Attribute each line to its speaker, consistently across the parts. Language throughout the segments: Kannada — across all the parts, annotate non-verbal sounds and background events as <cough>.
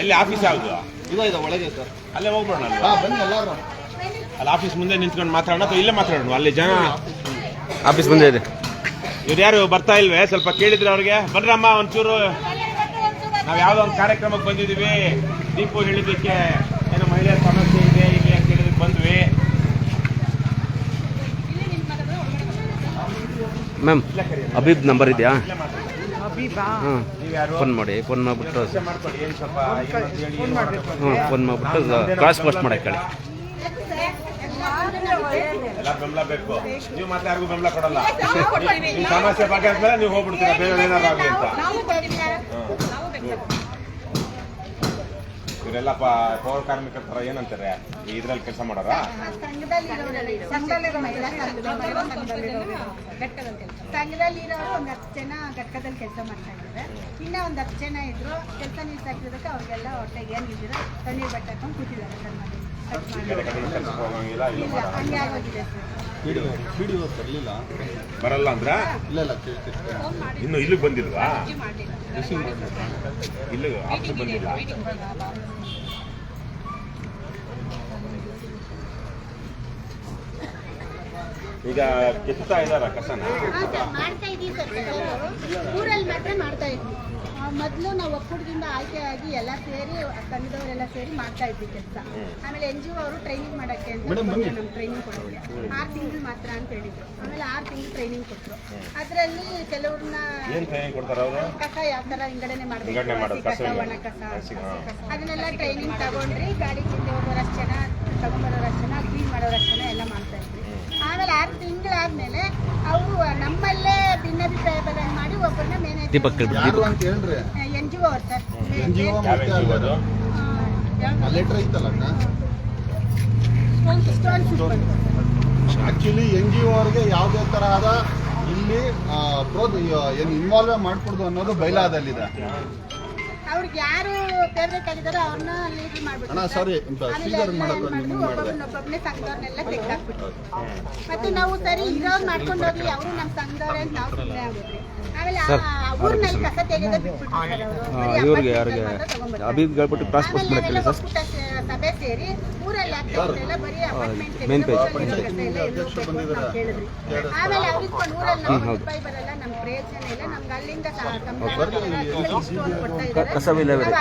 Speaker 1: ಎಲ್ಲಿ ಆಫೀಸ್ ಯಾವುದು?
Speaker 2: ಇದ ಒಳಗೆ ಸರ್
Speaker 1: ಅಲ್ಲೇ ಹೋಗ್ಬೇಡ
Speaker 2: ಹಾ ಬನ್ನಿ ಎಲ್ಲಾರು
Speaker 1: ಅಲ್ಲಿ ಆಫೀಸ್ ಮುಂದೆ ನಿಂತ್ಕೊಂಡು ಮಾತಾಡೋಣ ಅಥವಾ ಇಲ್ಲೇ ಮಾತಾಡೋಣ? ಅಲ್ಲಿ ಜನ
Speaker 3: ಆಫೀಸ್ ಮುಂದೆ ಇದೆ.
Speaker 1: ಇವ್ರು ಯಾರು ಬರ್ತಾ ಇಲ್ವೇ? ಸ್ವಲ್ಪ ಕೇಳಿದ್ರೆ ಅವ್ರಿಗೆ. ಬರ್ರಮ್ಮ, ಒಂಚೂರು. ನಾವು ಯಾವುದೋ ಒಂದು ಕಾರ್ಯಕ್ರಮಕ್ಕೆ ಬಂದಿದ್ದೀವಿ. ದೀಪು ಹೇಳಿದ್ದಕ್ಕೆ ಏನೋ ಮಹಿಳೆಯರ ಸಮಸ್ಯೆ ಇದೆ ಇಲ್ಲಿ ಅಂತ ಹೇಳಿದಕ್ಕೆ ಬಂದ್ವಿ
Speaker 3: ಮ್ಯಾಮ್ ಅಬೀಬ್ ನಂಬರ್ ಇದೆಯಾ? ಹಾಂ
Speaker 1: ನೀವು ಯಾರು
Speaker 3: ಫೋನ್ ಮಾಡಿ ಫೋನ್ ಮಾಡಿಬಿಟ್ಟು ಹ್ಞೂ ಫೋನ್ ಮಾಡಿಬಿಟ್ಟು ಕ್ರಾಸ್ ಪೋಸ್ಟ್ ಮಾಡಿ ಹೇಳಿ.
Speaker 1: ಎಲ್ಲ ಬೆಂಬಲ ಬೇಕು. ನೀವು ಮತ್ತೆ ಯಾರಿಗೂ ಬೆಂಬಲ ಕೊಡಲ್ಲ. ಸಮಸ್ಯೆ ಬಗ್ಗೆ ಆದ್ಮೇಲೆ ನೀವು ಹೋಗ್ಬಿಡ್ತೀರಾ ಬೇರೆ ಏನಾದ್ರು ಆಗಲಿ ಅಂತ. ಇವರೆಲ್ಲ ಪೌರ ಕಾರ್ಮಿಕರ ತರ ಏನಂತಾರೆ? ಇದ್ರಲ್ಲಿ ಕೆಲಸ ಮಾಡೋರ?
Speaker 4: ಸಂಘದಲ್ಲಿ ಇರೋರು ಒಂದು ಹತ್ತು ಜನ ಘಟಕದಲ್ಲಿ ಕೆಲಸ ಮಾಡ್ತಾ ಇದ್ದಾರೆ. ಇನ್ನ ಒಂದು ಹತ್ತು ಜನ ಇದ್ರು ಕೆಲಸ ನಿಲ್ಸಾಕಿರೋದಕ್ಕೆ ಅವ್ರಿಗೆಲ್ಲ ಹೊಟ್ಟೆಗೆ ಏನಿದ್ರು ತಣ್ಣೀರು ಬಟ್ಟೆ ಹಾಕೊಂಡು ಕೂತಿದ್ದಾರೆ ಸರ್
Speaker 1: ಇಲ್ಲ
Speaker 4: ಇಲ್ಲ, ಹಂಗೆ ಆಗೋಗಿದೆ
Speaker 1: ಬರಲ್ಲ ಅಂದ್ರ?
Speaker 2: ಇಲ್ಲ ಇಲ್ಲ
Speaker 1: ಇನ್ನು ಇಲ್ಲಿಗೆ ಬಂದಿಲ್ವಾ? ಇಲ್ಲಿಗೆ ಆಫೀಸ್ ಬಂದಿಲ್ಲ ಈಗ ಕೆತ್ತಾ ಇದಾರ ಕಸನ?
Speaker 4: ಹಾ ಸರ್, ಮಾಡ್ತಾ ಇದೀವಿ ಸರ್. ಕೆಲವರು. ಊರಲ್ಲಿ ಮಾತ್ರ ಮಾಡ್ತಾ ಇದ್ವಿ. ಮೊದಲು ನಾವು ಒಕ್ಕೂಟದಿಂದ ಆಯ್ಕೆ ಆಗಿ ಎಲ್ಲ ಸೇರಿ ಸಂಘದವರೆಲ್ಲ ಸೇರಿ ಮಾಡ್ತಾ ಇದ್ವಿ ಕೆಲಸ. ಆಮೇಲೆ ಎನ್ ಜಿ ಒ ಅವರು ಟ್ರೈನಿಂಗ್ ಮಾಡಕ್ಕೆ ಅಂತ ನಮ್ಗೆ ಟ್ರೈನಿಂಗ್ ಕೊಡೋಕ್ಕೆ ಆರು ತಿಂಗಳು ಮಾತ್ರ ಅಂತ ಹೇಳಿದ್ರು. ಆಮೇಲೆ ಆರು ತಿಂಗಳು ಟ್ರೈನಿಂಗ್ ಕೊಟ್ಟರು ಅದರಲ್ಲಿ ಕೆಲವ್ರನ್ನ
Speaker 1: ಏನು ಟ್ರೈನಿಂಗ್ ಕೊಡ್ತಾರ ಅವರು?
Speaker 4: ಕಸ ಯಾವ ಥರ ವಿಂಗಡಣೆ ಮಾಡಬೇಕು ಕಸ ಒಣ ಕಸ ಅದನ್ನೆಲ್ಲ ಟ್ರೈನಿಂಗ್ ತಗೊಂಡ್ರಿ ಗಾಡಿ ಹಿಂದೆ ಹೋಗೋರು ಅಷ್ಟು ಜನ ತಗೊಂಬರೋರು ಅಷ್ಟು ಜನ ಕ್ಲೀನ್ ಮಾಡೋರು ಅಷ್ಟು ಜನ ಎಲ್ಲ ಮಾಡ್ತಾ ಇದ್ವಿ. ಆಮೇಲೆ ಆರು ತಿಂಗಳಾದ್ಮೇಲೆ ಅವರು ನಮ್ಮಲ್ಲೇ ಭಿನ್ನಾಭಿಪ್ರಾಯ ಬದಲಾವಣೆ ಮಾಡಿ ಒಬ್ಬರನ್ನ ಮೇನೇಜ್
Speaker 3: ದೀಪಕ್
Speaker 2: ಯಾರು ಅಂತ ಹೇಳ್ರಿ
Speaker 4: ಎನ್ ಜಿ ಒ ಅವ್ರು sir
Speaker 2: N G O
Speaker 1: G ಅದು
Speaker 2: ಲೆಟರ್ ಐತಲ್ಲ
Speaker 4: stone
Speaker 2: actually N G O ಅವ್ರಿಗೆ ಯಾವುದೇ ತರಹದ ಇಲ್ಲಿ ಆ, ಪ್ರೋ ಏನು ಇನ್ವಾಲ್ವ್ ಮಾಡ್ಕೊಡ್ದು ಅನ್ನೋದು ಬೈಲಾದಲ್ಲಿದೆ.
Speaker 4: ಅವ್ರಿಗೆ ಯಾರು ಫೇವ್ರೇಟ್ ಆಗಿದಾರೋ ಅವ್ರನ್ನ ಮಾಡ್ಬಿಟ್ಟು
Speaker 2: ಅಣ್ಣ ಸಾರಿ.
Speaker 4: ಒಬ್ಬೊಬ್ಬನೇ ಸಂಘದವ್ರನ್ನೆಲ್ಲ ತೆಗ್ದಾಕ್ಬಿಟ್ಟು ಮತ್ತೆ ನಾವು ಸರಿ ಇರೋರು ಮಾಡ್ಕೊಂಡು ಹೋಗ್ಲಿ ಅವರು ನಮ್ಮ ಸಂಘದವ್ರೆ ಅಂತ ನಾವು ಸುಮ್ಮನೆ ಆಗ್ಬಿಟ್ರಿ ಆಮೇಲೆ ಊರ್ನಲ್ಲಿ ಕಸ ತೆಗೆದ
Speaker 3: ಇವ್ರಿಗೆ ಯಾರಿಗೆ ಹೇಳ್ಬಿಟ್ಟು ಕ್ರಾಸ್ ಪೋಸ್ಟ್ ಮಾಡಕ್ಕೆ ಸರ್.
Speaker 4: ಸಭೆ ಸೇರಿ ಊರಲ್ಲಿ ಬರೀ ಅಪಾರ್ಟ್ಮೆಂಟ್
Speaker 3: page.
Speaker 4: ಕೇಳಿದ್ರಿ. ಆಮೇಲೆ ಅವ್ರಿಗೆ ಊರಲ್ಲಿ ರೂಪಾಯಿ ಬರಲ್ಲ ನಮ್ಗೆ ಪ್ರಯೋಜನ ಇಲ್ಲ ನಮ್ಗೆ ಅಲ್ಲಿಂದ.
Speaker 3: ಕಸ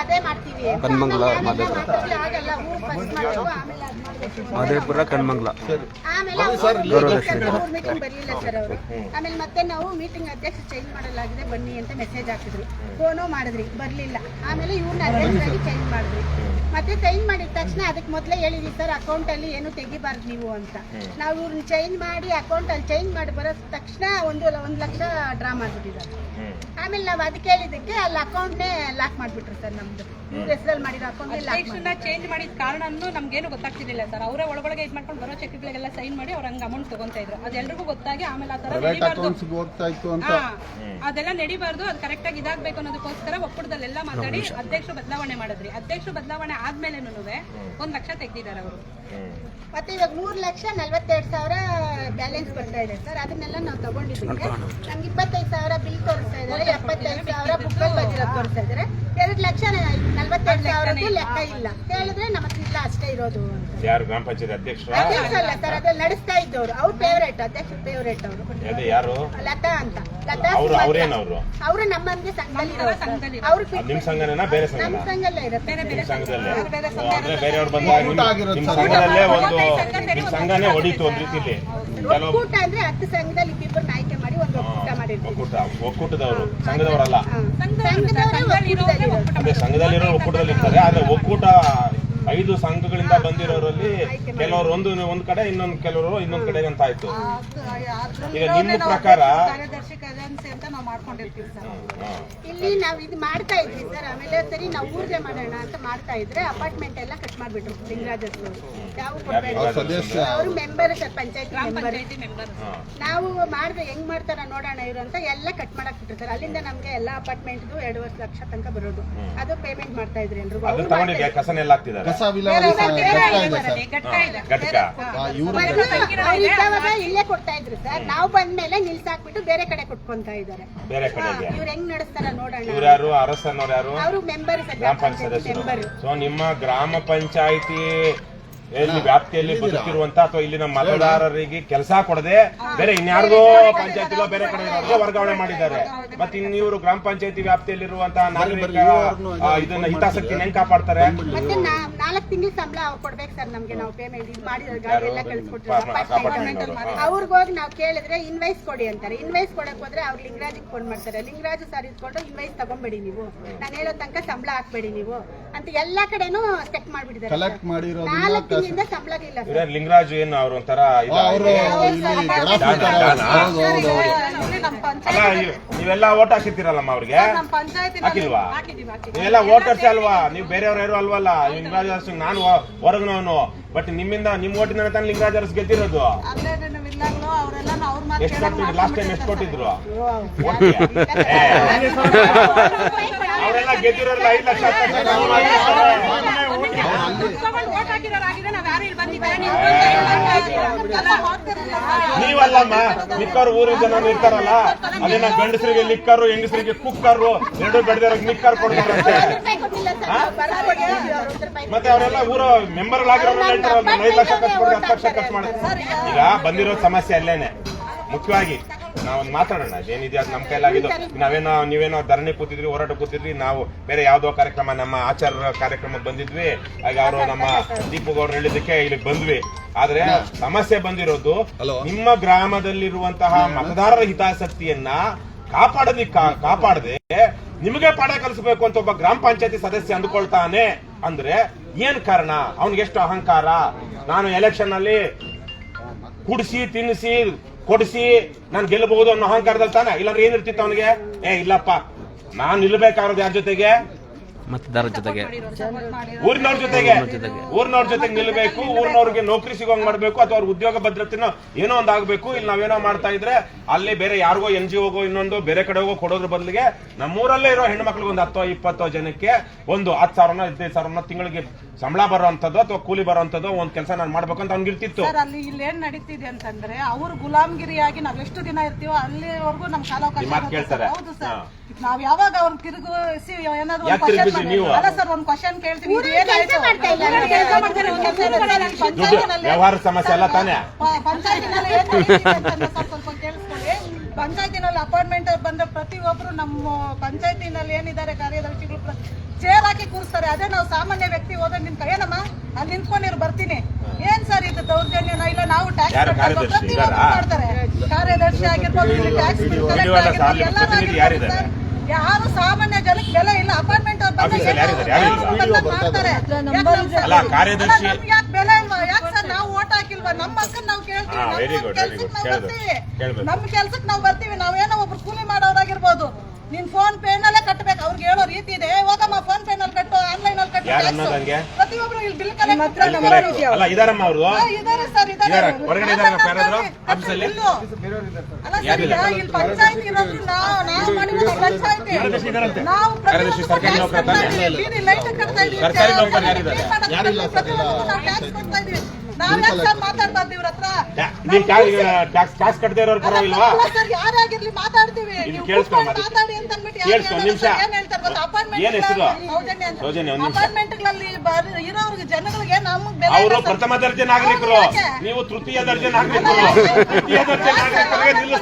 Speaker 4: ಅದೇ ಮಾಡ್ತೀವಿ.
Speaker 3: ಕನ್ಮಂಗಲ, ಮಾದೇಪುರ.
Speaker 4: ಆಮೇಲೆ ಅದ್ ಮಾಡ್ಬೇಕು ಅಂತ.
Speaker 3: ಮಾದೇಪುರ ಕಣ್ಮಂಗ್ಲ.
Speaker 4: ಆಮೇಲೆ
Speaker 2: ಬನ್ನಿ ಸರ್, ಇಲ್ಲಿ
Speaker 4: ಮೀಟಿಂಗ್ ಬರಲಿಲ್ಲ ಸರ್ ಅವರು. ಆಮೇಲೆ ಮತ್ತೆ ನಾವು ಮೀಟಿಂಗ್ ಅಧ್ಯಕ್ಷ ಚೇಂಜ್ ಮಾಡಲಾಗಿದೆ ಬನ್ನಿ ಅಂತ ಮೆಸೇಜ್ ಹಾಕಿದ್ರು. ಫೋನು ಮಾಡಿದ್ರಿ ಬರ್ಲಿಲ್ಲ. ಆಮೇಲೆ ಇವ್ರನ್ನ ಅಧ್ಯಕ್ಷರಾಗಿ ಚೇಂಜ್ ಮಾಡಿದ್ರಿ. ಮತ್ತೆ ಚೇಂಜ್ ಮಾಡಿದ ತಕ್ಷಣ ಅದಕ್ಕೆ ಮೊದಲೇ ಹೇಳಿದ್ವಿ ಸರ್ ಅಕೌಂಟ್ ಅಲ್ಲಿ ಏನು ತೆಗಿಬಾರ್ದು ನೀವು ಅಂತ. ನಾವು ಇವ್ರನ್ನ ಚೇಂಜ್ ಮಾಡಿ ಅಕೌಂಟ್ ಅಲ್ಲಿ ಚೇಂಜ್ ಮಾಡಿ ಬರೋ ತಕ್ಷಣ ಒಂದು ಒಂದು ಲಕ್ಷ ಡ್ರಾ ಮಾಡ್ಬಿಟ್ಟಿದ್ದಾರೆ. ಆಮೇಲೆ ನಾವು ಅದಕ್ಕೆ ಹೇಳಿದ್ದಕ್ಕೆ ಅಲ್ಲಿ ಅಕೌಂಟ್ನೇ ಲಾಕ್ ಮಾಡ್ಬಿಟ್ರು ಸರ್ ನಮ್ದು. ಹೆಸರಲ್ಲಿ ಮಾಡಿರೋ ಅಕೌಂಟ್ ಲಾಕ್
Speaker 5: ಚೇಂಜ್ ಮಾಡಿದ ಕಾರಣನೂ ನಮ್ಗೇನು ಗೊತ್ತಾಗ್ತಿರ್ಲಿಲ್ಲ ಸರ್. ಅವರೇ ಒಳಗೊಳಗೆ ಇದು ಮಾಡ್ಕೊಂಡು ಬರೋ ಚೆಕ್ಗಳಿಗೆಲ್ಲ ಸೈನ್ ಮಾಡಿ ಅವ್ರ ಹಂಗೆ ಅಮೌಂಟ್ ತಗೊಂತ ಇದ್ರು. ಅದೆಲ್ಲರಿಗೂ ಗೊತ್ತಾಗಿ ಆಮೇಲೆ ಆ ಥರ ನಡಿಬಾರ್ದು.
Speaker 2: ಹೋಗ್ತಾ ಇತ್ತು ಅಂತ.
Speaker 5: ಹಾ ಅದೆಲ್ಲ ನಡಿಬಾರ್ದು. ಅದು ಕರೆಕ್ಟಾಗಿ ಇದಾಗಬೇಕು ಅನ್ನೋದಕ್ಕೋಸ್ಕರ ಒಕ್ಕೂಟದಲ್ಲೆಲ್ಲ ಮಾತಾಡಿ ಅಧ್ಯಕ್ಷರು ಬದಲಾವಣೆ ಮಾಡಿದ್ರಿ. ಅಧ್ಯಕ್ಷರು ಬದಲಾವಣೆ ಆದ್ಮೇಲೆನೂ ಒಂದ್ ಲಕ್ಷ ತೆಗ್ದಿದ್ದಾರೆ ಅವರು.
Speaker 4: ಮತ್ತೆ ಇವಾಗ ಮೂರ್ ಲಕ್ಷ ನಲ್ವತ್ತೆರಡು ಸಾವಿರ ಬ್ಯಾಲೆನ್ಸ್ ಬರ್ತಾ ಇದೆ ಸರ್. ಅದನ್ನೆಲ್ಲ ನಾವು ತಗೊಂಡಿದ್ದೀವಿ. ನಮ್ಗೆ ಇಪ್ಪತ್ತೈದು ಸಾವಿರ ಬಿಲ್ ತೋರಿಸ್ತಾ ಇದಾರೆ ಎಪ್ಪತ್ತೈದು ಸಾವಿರ ಬುಕ್ ಬಂದಿರೋದು ತೋರಿಸ್ತಾ ಇದ್ದಾರೆ. ಎರಡು ಲಕ್ಷ ನಲ್ವತ್ತೆರಡು ಸಾವಿರದ್ದು ಲೆಕ್ಕ ಇಲ್ಲ. ಹೇಳಿದ್ರೆ ಇಲ್ಲ ಅಷ್ಟೇ ಇರೋದು ಅಂತ.
Speaker 1: ಯಾರು ಗ್ರಾಮ ಪಂಚಾಯತ್ ಅಧ್ಯಕ್ಷರ
Speaker 4: ಅಧ್ಯಕ್ಷ ಅದ್ರಲ್ಲಿ ನಡೆಸ್ತಾ ಇದ್ದವರು. ಅವ್ರು ಫೇವ್ರೇಟ್ ಅಧ್ಯಕ್ಷ ಫೇವ್ರೇಟ್ ಅವರು.
Speaker 1: ಅದೇ ಯಾರು?
Speaker 4: ಲತಾ ಅಂತ. ಲತಾ
Speaker 1: ಅವ್ರು ಅವ್ರೇನು ಅವರು
Speaker 4: ಅವರು ನಮ್ಮಂಗೆ ಸಂಘದಲ್ಲಿ
Speaker 5: ಸಂಘದಲ್ಲಿ.
Speaker 4: ಅವ್ರು
Speaker 1: ಅದ್ ನಿಮ್ ಸಂಘನೇನಾ ಬೇರೆ
Speaker 4: ನಮ್ಮ ಸಂಘಲ್ಲೇ ಇರುತ್ತೆ
Speaker 1: ನಿಮ್ ಸಂಘದಲ್ಲೇ? ಅಂದ್ರೆ ಬೇರೆಯವ್ರು ಬಂದಾಗ ನಿಮ್-
Speaker 2: ಒಕ್ಕೂಟ ಆಗಿರೋದು
Speaker 1: ನಿಮ್
Speaker 2: ಸರ್.
Speaker 1: ಸಂಘದಲ್ಲೇ ಒಂದು ನಿಮ್ ಸಂಘನೇ ಹೊಡೀತು ಒಂದ್ ರೀತಿಲಿ ಕೆಲವು
Speaker 4: ಒಕ್ಕೂಟ ಅಂದ್ರೆ ಹತ್ತು ಸಂಘದಲ್ಲಿ ಒಂದು ಒಕ್ಕೂಟ
Speaker 1: ಒಕ್ಕೂಟದವರು. ಸಂಘದವರಲ್ಲ? ಅದೇ ಸಂಘದಲ್ಲಿರೋ ಒಕ್ಕೂಟದಲ್ಲಿ ಇರ್ತಾರೆ. ಆದ್ರೆ ಒಕ್ಕೂಟ ಐದು ಸಂಘಗಳಿಂದ ಬಂದಿರೋರಲ್ಲಿ ಕೆಲವರು ಒಂದು ಒಂದ್ ಕಡೆ ಇನ್ನೊಂದು ಕೆಲವರು ಇನ್ನೊಂದ್ ಕಡೆ ಅಂತ ಆಯ್ತು. ಈಗ ನಿಮ್ಮ ಪ್ರಕಾರ
Speaker 5: ಕಾರ್ಯದರ್ಶಿ ಖಜಾನ್ಸಿ ಅಂತ ನಾವು ಮಾಡ್ಕೊಂಡಿರ್ತೀವಿ ಸರ್.
Speaker 4: ಇಲ್ಲಿ ನಾವು ಇದು ಮಾಡ್ತಾ ಇದ್ವಿ ಸರ್. ಆಮೇಲೆ ಸರಿ ನಾವು ಊರ್ಗೆ ಮಾಡೋಣ ಅಂತ ಮಾಡ್ತಾ ಇದ್ರೆ ಅಪಾರ್ಟ್ಮೆಂಟ್ ಎಲ್ಲ ಕಟ್ ಮಾಡ್ಬಿಟ್ರು ಲಿಂಗರಾಜಸ್ ಯಾವ
Speaker 2: ಅವ್ರ?
Speaker 4: Member sir. ಪಂಚಾಯತ್ ಮೆಂಬರ್.
Speaker 5: ಪಂಚಾಯತಿ
Speaker 4: ನಾವು ಮಾಡಿದ್ರೆ ಹೆಂಗ್ ಮಾಡ್ತಾರ ನೋಡೋಣ ಇವ್ರು ಅಂತ ಎಲ್ಲ ಕಟ್ ಮಾಡಕ್ ಬಿಟ್ರು ಸರ್ ಅಲ್ಲಿಂದ ನಮ್ಗೆ ಎಲ್ಲ ಅಪಾರ್ಟ್ಮೆಂಟ್ದು ಎರಡೂವರೆ ಲಕ್ಷ ತನಕ ಬರೋದು. ಅದು ಪೇಮೆಂಟ್ ಮಾಡ್ತಾ ಇದ್ರಿ ಎಲ್ರು ಇಲ್ಲೇ ಕೊಡ್ತಾ ಇದ್ರು ಸರ್. ನಾವು ಬಂದ್ಮೇಲೆ ನಿಲ್ಸಾಕ್ಬಿಟ್ಟು ಬೇರೆ ಕಡೆ ಕೊಟ್ಕೊಂತ ಇದ್ದಾರೆ.
Speaker 1: ಬೇರೆ ಕಡೆ
Speaker 4: ಇವ್ರು ಹೆಂಗ್ ನಡೆಸ್ತಾರ ನೋಡೋಣ
Speaker 1: ಇವ್ರು ಯಾರು? ಅರಸನ್ನವ್ರು ಯಾರು?
Speaker 4: ಅವರು ಮೆಂಬರ್
Speaker 1: ಗ್ರಾಮ ಪಂಚಾಯತ್ ಸದಸ್ಯರು.
Speaker 4: ಮೆಂಬರ್
Speaker 1: ಸೊ ನಿಮ್ಮ ಗ್ರಾಮ ಪಂಚಾಯಿತಿ ವ್ಯಾಪ್ತಿಯಲ್ಲಿ ಬದುಕಿರುವಂತ ಅಥವಾ ಇಲ್ಲಿನ ಮತದಾರರಿಗೆ ಕೆಲಸ ಕೊಡದೆ ಬೇರೆ ಇನ್ಯಾರಿಗೋ ಪಂಚಾಯತಿಲೋ ಬೇರೆ ಕಡೆ ಇರೋರ್ಗೆ ವರ್ಗಾವಣೆ ಮಾಡಿದ್ದಾರೆ. ಮತ್ತೆ ಇನ್ನಿವರು ಇವರು ಗ್ರಾಮ ಪಂಚಾಯತಿ ವ್ಯಾಪ್ತಿಯಲ್ಲಿರುವಂತಹ ನಾಗರಿಕರ ಆ, ಇದನ್ನ ಹಿತಾಸಕ್ತಿ ಹೆಂಗ್ ಕಾಪಾಡ್ತಾರೆ?
Speaker 4: ಮತ್ತೆ ನಾ- ನಾಲ್ಕು ತಿಂಗಳು ಸಂಬಳ ಕೊಡ್ಬೇಕು ಸರ್ ನಮ್ಗೆ ನಾವು ಪೇಮೆಂಟ್ ಇದು ಗಾಡಿ ಎಲ್ಲ. ಅವ್ರಿಗೆ ಹೋಗಿ ನಾವು ಕೇಳಿದ್ರೆ ಇನ್ವೈಸ್ ಕೊಡಿ ಅಂತಾರೆ. ಇನ್ವೈಸ್ ಕೊಡಕ್ ಹೋದ್ರೆ ಅವ್ರು ಲಿಂಗರಾಜಿಗೆ ಫೋನ್ ಮಾಡ್ತಾರೆ. ಲಿಂಗರಾಜು ಸರ್ ಇಸ್ಕೊಂಡು ಇನ್ವೈಸ್ ತಗೊಂಬೇಡಿ ನೀವು. ನಾನು ಹೇಳೋ ತನಕ ಸಂಬಳ ಹಾಕ್ಬೇಡಿ ನೀವು. ಅಂತ ಎಲ್ಲಾ ಕಡೆನೂ ಚೆಕ್ ಮಾಡ್ಬಿಟ್ಟಿದ್ದಾರೆ.
Speaker 2: ಕಲೆಕ್ಟ್ ಮಾಡಿರೋದು
Speaker 4: ನಾಲ್ಕು ತಿಂಗಳಿಂದ ಸಂಬಳ ಇಲ್ಲ ಸರ್.
Speaker 1: ಲಿಂಗರಾಜು ಏನು ಅವ್ರ ಒಂಥರ ಇದ-
Speaker 2: ಅವರು ಇಲ್ಲಿ ಹೌದು ಹೌದು
Speaker 1: ಅಲ್ಲ ಇವ್- ನೀವೆಲ್ಲ ಓಟ್ ಹಾಕಿರ್ತೀರಲ್ಲಮ್ಮ ಅವ್ರಿಗೆ? ಹಾಕಿಲ್ವಾ?
Speaker 5: ಹಾಕಿದೀವಿ ಹಾಕಿದೀವಿ
Speaker 1: ನೀವೆಲ್ಲ ವೋಟರ್ಸ್ ಅಲ್ವಾ? ನೀವು ಬೇರೆಯವ್ರು ಯಾರು ಅಲ್ವಲ್ಲ? ಲಿಂಗರಾಜ ಅರಸ್ ನಾನು ಹೊರಗ್ನವನು. ಬಟ್ ನಿಮ್ಮಿಂದ ನಿಮ್ಮ ಓಟಿನ ತಾನೆ ಲಿಂಗರಾಜ್ ಅರಸ್ ಗೆದ್ದಿರೋದು ಎಷ್ಟು ಕೊಟ್ಟಿದ್ರು ಲಾಸ್ಟ್ ಟೈಮ್ ಎಷ್ಟು ಕೊಟ್ಟಿದ್ರು ಅವರೆಲ್ಲ ಗೆದ್ದಿರೋಲ್ಲ ಐದು ಲಕ್ಷ ಹತ್ತು ಲಕ್ಷ ನೀವಲ್ಲಮ್ಮ ನಿಕ್ಕರು ಊರಿನ ಜನ ಇರ್ತಾರಲ್ಲ, ಅಲ್ಲಿನ ಗಂಡಸರಿಗೆ ಲಿಕ್ಕರು, ಹೆಂಗಸರಿಗೆ ಕುಕ್ಕರು, ಎರಡು ಬೆಳೆದಿರೋ ನಿಕ್ಕರ್ ಕೊಡ್ತಾರಂತೆ ಮತ್ತೆ ಅವರೆಲ್ಲ ಊರ ಮೆಂಬರ್ ಆಗಿರೋ ಹೇಳ್ತಾರಲ್ಲ ನಾನು ಐದು ಲಕ್ಷ ಖರ್ಚು ಮಾಡಿ ಹತ್ತು ಲಕ್ಷ ಖರ್ಚು ಮಾಡಿ. ಈಗ ಬಂದಿರೋ ಸಮಸ್ಯೆ ಅಲ್ಲೇನೆ. ಮುಖ್ಯವಾಗಿ ನಾವೊಂದು ಮಾತಾಡೋಣ. ಏನಿದೆ ಅದು ನಮ್ಮ ಕೈಲಾಗಿದ್ದು. ನಾವೇನೋ ನೀವೇನೋ ಧರಣಿ ಕೂತಿದ್ರಿ ಹೋರಾಟ ಕೂತಿದ್ರಿ ನಾವು ಬೇರೆ ಯಾವುದೋ ಕಾರ್ಯಕ್ರಮ ನಮ್ಮ ಆಚಾರ ಕಾರ್ಯಕ್ರಮ ಬಂದಿದ್ವಿ. ಆಗ ಅವರು ನಮ್ಮ ದೀಪು ಗೌಡ್ರು ಹೇಳಿದ್ದಕ್ಕೆ ಇಲ್ಲಿಗೆ ಬಂದ್ವಿ. ಆದ್ರೆ ಸಮಸ್ಯೆ ಬಂದಿರೋದು ನಿಮ್ಮ ಗ್ರಾಮದಲ್ಲಿರುವಂತಹ ಮತದಾರರ ಹಿತಾಸಕ್ತಿಯನ್ನ ಕಾಪಾಡೋದಿಕ್ಕ ಕಾಪಾಡದೆ ನಿಮಗೆ ಪಾಠ ಕಲಿಸಬೇಕು ಅಂತ ಒಬ್ಬ ಗ್ರಾಮ ಪಂಚಾಯತಿ ಸದಸ್ಯ ಅಂದ್ಕೊಳ್ತಾನೆ ಅಂದ್ರೆ ಏನ್ ಕಾರಣ? ಅವನಿಗೆ ಎಷ್ಟು ಅಹಂಕಾರ? ನಾನು ಎಲೆಕ್ಷನ್ ಅಲ್ಲಿ ಕುಡಿಸಿ, ತಿನ್ನಿಸಿ, ಕೊಡಿಸಿ, ನಾನು ಗೆಲ್ಲಬಹುದು ಅನ್ನೋ ಅಹಂಕಾರದಲ್ಲಿ ತಾನೆ. ಇಲ್ಲಾಂದ್ರೆ ಏನಿರ್ತಿತ್ತು ಅವನಿಗೆ? ಏ, ಇಲ್ಲಪ್ಪ. ನಾನು ನಿಲ್ಬೇಕಾಗಿರೋದು ಯಾರ ಜೊತೆಗೆ?
Speaker 3: ಮತದಾರರ ಜೊತೆಗೆ.
Speaker 1: ಊರಿನವ್ರ ಜೊತೆಗೆ. ಊರಿನವ್ರ ಜೊತೆಗೆ. ನಿಲ್ಬೇಕು ಊರಿನವ್ರಿಗೆ ನೌಕರಿ ಸಿಗೋಂಗ್ ಮಾಡ್ಬೇಕು ಅಥವಾ ಅವ್ರ ಉದ್ಯೋಗ ಭದ್ರತೆನೋ ಏನೋ ಒಂದ್ ಆಗ್ಬೇಕು ಇಲ್ಲಿ ನಾವೇನೋ ಮಾಡ್ತಾ ಇದ್ರೆ ಅಲ್ಲಿ ಬೇರೆ ಯಾರಿಗೋ ಎನ್ ಜಿ ಒಗೋ ಇನ್ನೊಂದು ಬೇರೆ ಕಡೆ ಹೋಗೋ ಕೊಡೋದ್ರ ಬದಲಿಗೆ ನಮ್ಮೂರಲ್ಲೇ ಇರೋ ಹೆಣ್ಮಕ್ಳಿಗೆ ಒಂದು ಹತ್ತೋ ಇಪ್ಪತ್ತೋ ಜನಕ್ಕೆ ಒಂದು ಹತ್ತು ಸಾವಿರನ ಹದಿನೈದು ಸಾವಿರನ ತಿಂಗಳಿಗೆ ಸಂಬಳ ಬರೋಂಥದ್ದು ಅಥವಾ ಕೂಲಿ ಬರೋಂಥದ್ದು ಒಂದ್ ಕೆಲಸ ನಾನು ಮಾಡ್ಬೇಕಂತ ಅಂತ ಅವ್ನಿಗೆ ಇರ್ತಿತ್ತು.
Speaker 6: ಸರ್ ಅಲ್ಲಿ ಇಲ್ಲಿ ಏನ್ ನಡೀತಿದೆ ಅಂತಂದ್ರೆ ಅವ್ರು ಗುಲಾಮ್ಗಿರಿಯಾಗಿ ನಾವ್ ಎಷ್ಟು ದಿನ ಇರ್ತೀವೋ ಅಲ್ಲಿವರೆಗೂ ನಮ್ ಕಾಲಾವಕಾಶ
Speaker 1: ಕೇಳ್ತಾರೆ.
Speaker 6: ಹೌದು ಸರ್. ನಾವ್ ಯಾವಾಗ ಅವ್ರನ್ನ ತಿರುಗಿಸಿ ಏನಾದ್ರು
Speaker 1: ನೀವು?
Speaker 6: ಅಲ್ಲ ಸರ್ ಒಂದು ಕ್ವಶನ್ ಕೇಳ್ತೀನಿ?
Speaker 4: ಕೆಲ್ಸ ಮಾಡ್ತಾ ಇಲ್ಲ.
Speaker 6: ಮಾಡ್ತಾರೆ, ಒಂದ್ ಕೆಲ್ಸ
Speaker 1: ದುಡ್ಡು
Speaker 6: ಪಂಚಾಯ್ತಿನಲ್ಲಿ
Speaker 1: ವ್ಯವಹಾರ ಸಮಸ್ಯೆ ಅಲ್ಲ ತಾನೇ?
Speaker 6: ಪಂಚಾಯತಿನಲ್ಲಿ ಅಪಾಯಿಂಟ್ಮೆಂಟ್ ಏನ್ <laughs> ನಡೀತಿದೆ ಅಂತಂದ್ರೆ ಸರ್ ಸ್ವಲ್ಪ ಕೇಳಿಸ್ಕೊಳ್ಳಿ. ಪಂಚಾಯ್ತಿನಲ್ಲಿ ಅಪಾರ್ಟ್ಮೆಂಟ್ ಬಂದ ಪ್ರತಿಯೊಬ್ರು ನಮ್ಮ ಪಂಚಾಯತಿನಲ್ಲಿ ಏನಿದ್ದಾರೆ ಕಾರ್ಯದರ್ಶಿಗಳು ಚೇರ್ ಹಾಕಿ ಕೂರಿಸ್ತಾರೆ. ಅದೇ ನಾವು ಸಾಮಾನ್ಯ ವ್ಯಕ್ತಿ ಹೋದ್ರೆ ನಿಮ್ ಏನಮ್ಮ ಅಲ್ಲಿ ನಿಂತ್ಕೊಂಡಿರು ಬರ್ತೀನಿ. ಏನ್ ಸರ್ ಇದು ದೌರ್ಜನ್ಯನ ಇಲ್ಲ ನಾವು ಟ್ಯಾಕ್ಸ್? ಮಾಡ್ತಾರೆ. ಕಾರ್ಯದರ್ಶಿ ಆಗಿರ್ಬೋದು ಇಲ್ಲಿ ಟ್ಯಾಕ್ಸ್ ಎಲ್ಲರೂ. ಯಾರು ಸಾಮಾನ್ಯ ಜನಕ್ಕೆ ಬೆಲೆ ಇಲ್ಲ. ಅಪಾರ್ಟ್ಮೆಂಟ್ ಬಂದ್ರೆ
Speaker 1: ಆಫೀಸಲ್ಲಿ ಯಾರಿದ್ದಾರೆ? ಅಲ್ಲ, ಕಾರ್ಯದರ್ಶಿ-
Speaker 6: ವೆರಿ ಗುಡ್ ವೆರಿ ಗುಡ್ ಇಲ್ವಾ? ಯಾಕೆ ಸರ್ ನಾವು ಓಟ್ ಹಾಕಿಲ್ವಾ? ನಮ್ಮ ಹಕ್ಕನ್ನ ನಾವು ಕೇಳ್ತೀವಿ.
Speaker 1: ಹಾ,
Speaker 6: ನಮ್ಮ
Speaker 1: very good, very
Speaker 6: ಕೆಲ್ಸಕ್ಕೆ
Speaker 1: good.
Speaker 6: ನಾವು
Speaker 1: ಕೇಳ್ಬೇಕು.
Speaker 6: ಬರ್ತೀವಿ. ನಮ್ಮ ಕೆಲ್ಸಕ್ಕೆ ನಾವು ಬರ್ತೀವಿ. ನಾವೇನೋ ಒಬ್ರು ಕೂಲಿ ಮಾಡೋರಾಗಿರ್ಬೋದು ನೀನ್ ಫೋನ್ ಪೇ ನಲ್ಲೇ ಕಟ್ಟಬೇಕು ಅವ್ರಿಗೆ ಹೇಳೋ ರೀತಿ ಇದೆ ಹೋಗಮ್ಮ ಫೋನ್ ಪೇ ನಲ್ಲಿ ಕಟ್ಟು ಆನ್ಲೈನ್ ಅಲ್ಲಿ ಕಟ್ಟು
Speaker 1: ಪ್ರತಿಯೊಬ್ಬರು
Speaker 6: tax."
Speaker 1: ಅನ್ನೋದಂಗೆ?
Speaker 6: ಇಲ್ಲಿ ಬಿಲ್ ಕಲೆಕ್ಟ್
Speaker 1: ಅಲ್ಲ ಇದಾರಮ್ಮ ಅವ್ರದ್ದು
Speaker 6: ಇದಾರೆ ಸರ್ ಇದಾರೆ
Speaker 1: ಇದಾರೆ. ಹೊರಗಡೆ ಇದಾರೆ ಯಾರಾದ್ರು? ಆಫೀಸಲ್ಲಿ?
Speaker 6: ಇಲ್ಲು. ಅಲ್ಲ ಸರ್ ಈಗ ಇಲ್ಲಿ ಪಂಚಾಯತ್ ಇರೋದು ನಾವು ನಾವು ಮಾಡಿರೋದು ಪಂಚಾಯತ್ ನಾವು
Speaker 1: ಕಾರ್ಯದರ್ಶಿ ಸರ್ಕಾರಿ ನೌಕರ ತಾನೇ?
Speaker 6: ಬೀದಿ ಲೈಟ್ ಕಟ್ತಾ ಇದೀವಿ
Speaker 1: ಸರ್ಕಾರಿ ನೌಕರ ಯಾರಿದ್ದಾರೆ?
Speaker 2: ಯಾರಿಲ್ಲ ಸರ್, ಇಲ್ಲ.
Speaker 6: ನಾವು ಇದೀವಿ
Speaker 1: ಟ್ಯಾಕ್ಸ್ ಕಟ್ಟದೇ ಇರೋರು ಪರವಾಗಿಲ್ವಾ?
Speaker 6: ಯಾರಾಗಿರ್ಲಿ ಮಾತಾಡ್ತೀವಿ. ಮಾತಾಡಿ. ಅಂತ ಏನ್ ಹೇಳ್ತಾರೆ ಗೊತ್ತಾ? apartment
Speaker 1: ಏನ್ ಹೆಸರು?
Speaker 6: ಸೌಜನ್ಯ
Speaker 1: ನಿಮಿಷ.
Speaker 6: ಜನಗಳಿಗೆ ನಮ್ಗ್ ಬೆಲೆ
Speaker 1: ಅವರು ಪ್ರಥಮ ದರ್ಜೆ ನಾಗರಿಕರು. ನೀವು ತೃತೀಯ ದರ್ಜೆ ನಾಗರಿಕರು. ತೃತೀಯ ದರ್ಜೆ ನಾಗರಿಕರಿಗೆ ನಿಲ್ಲ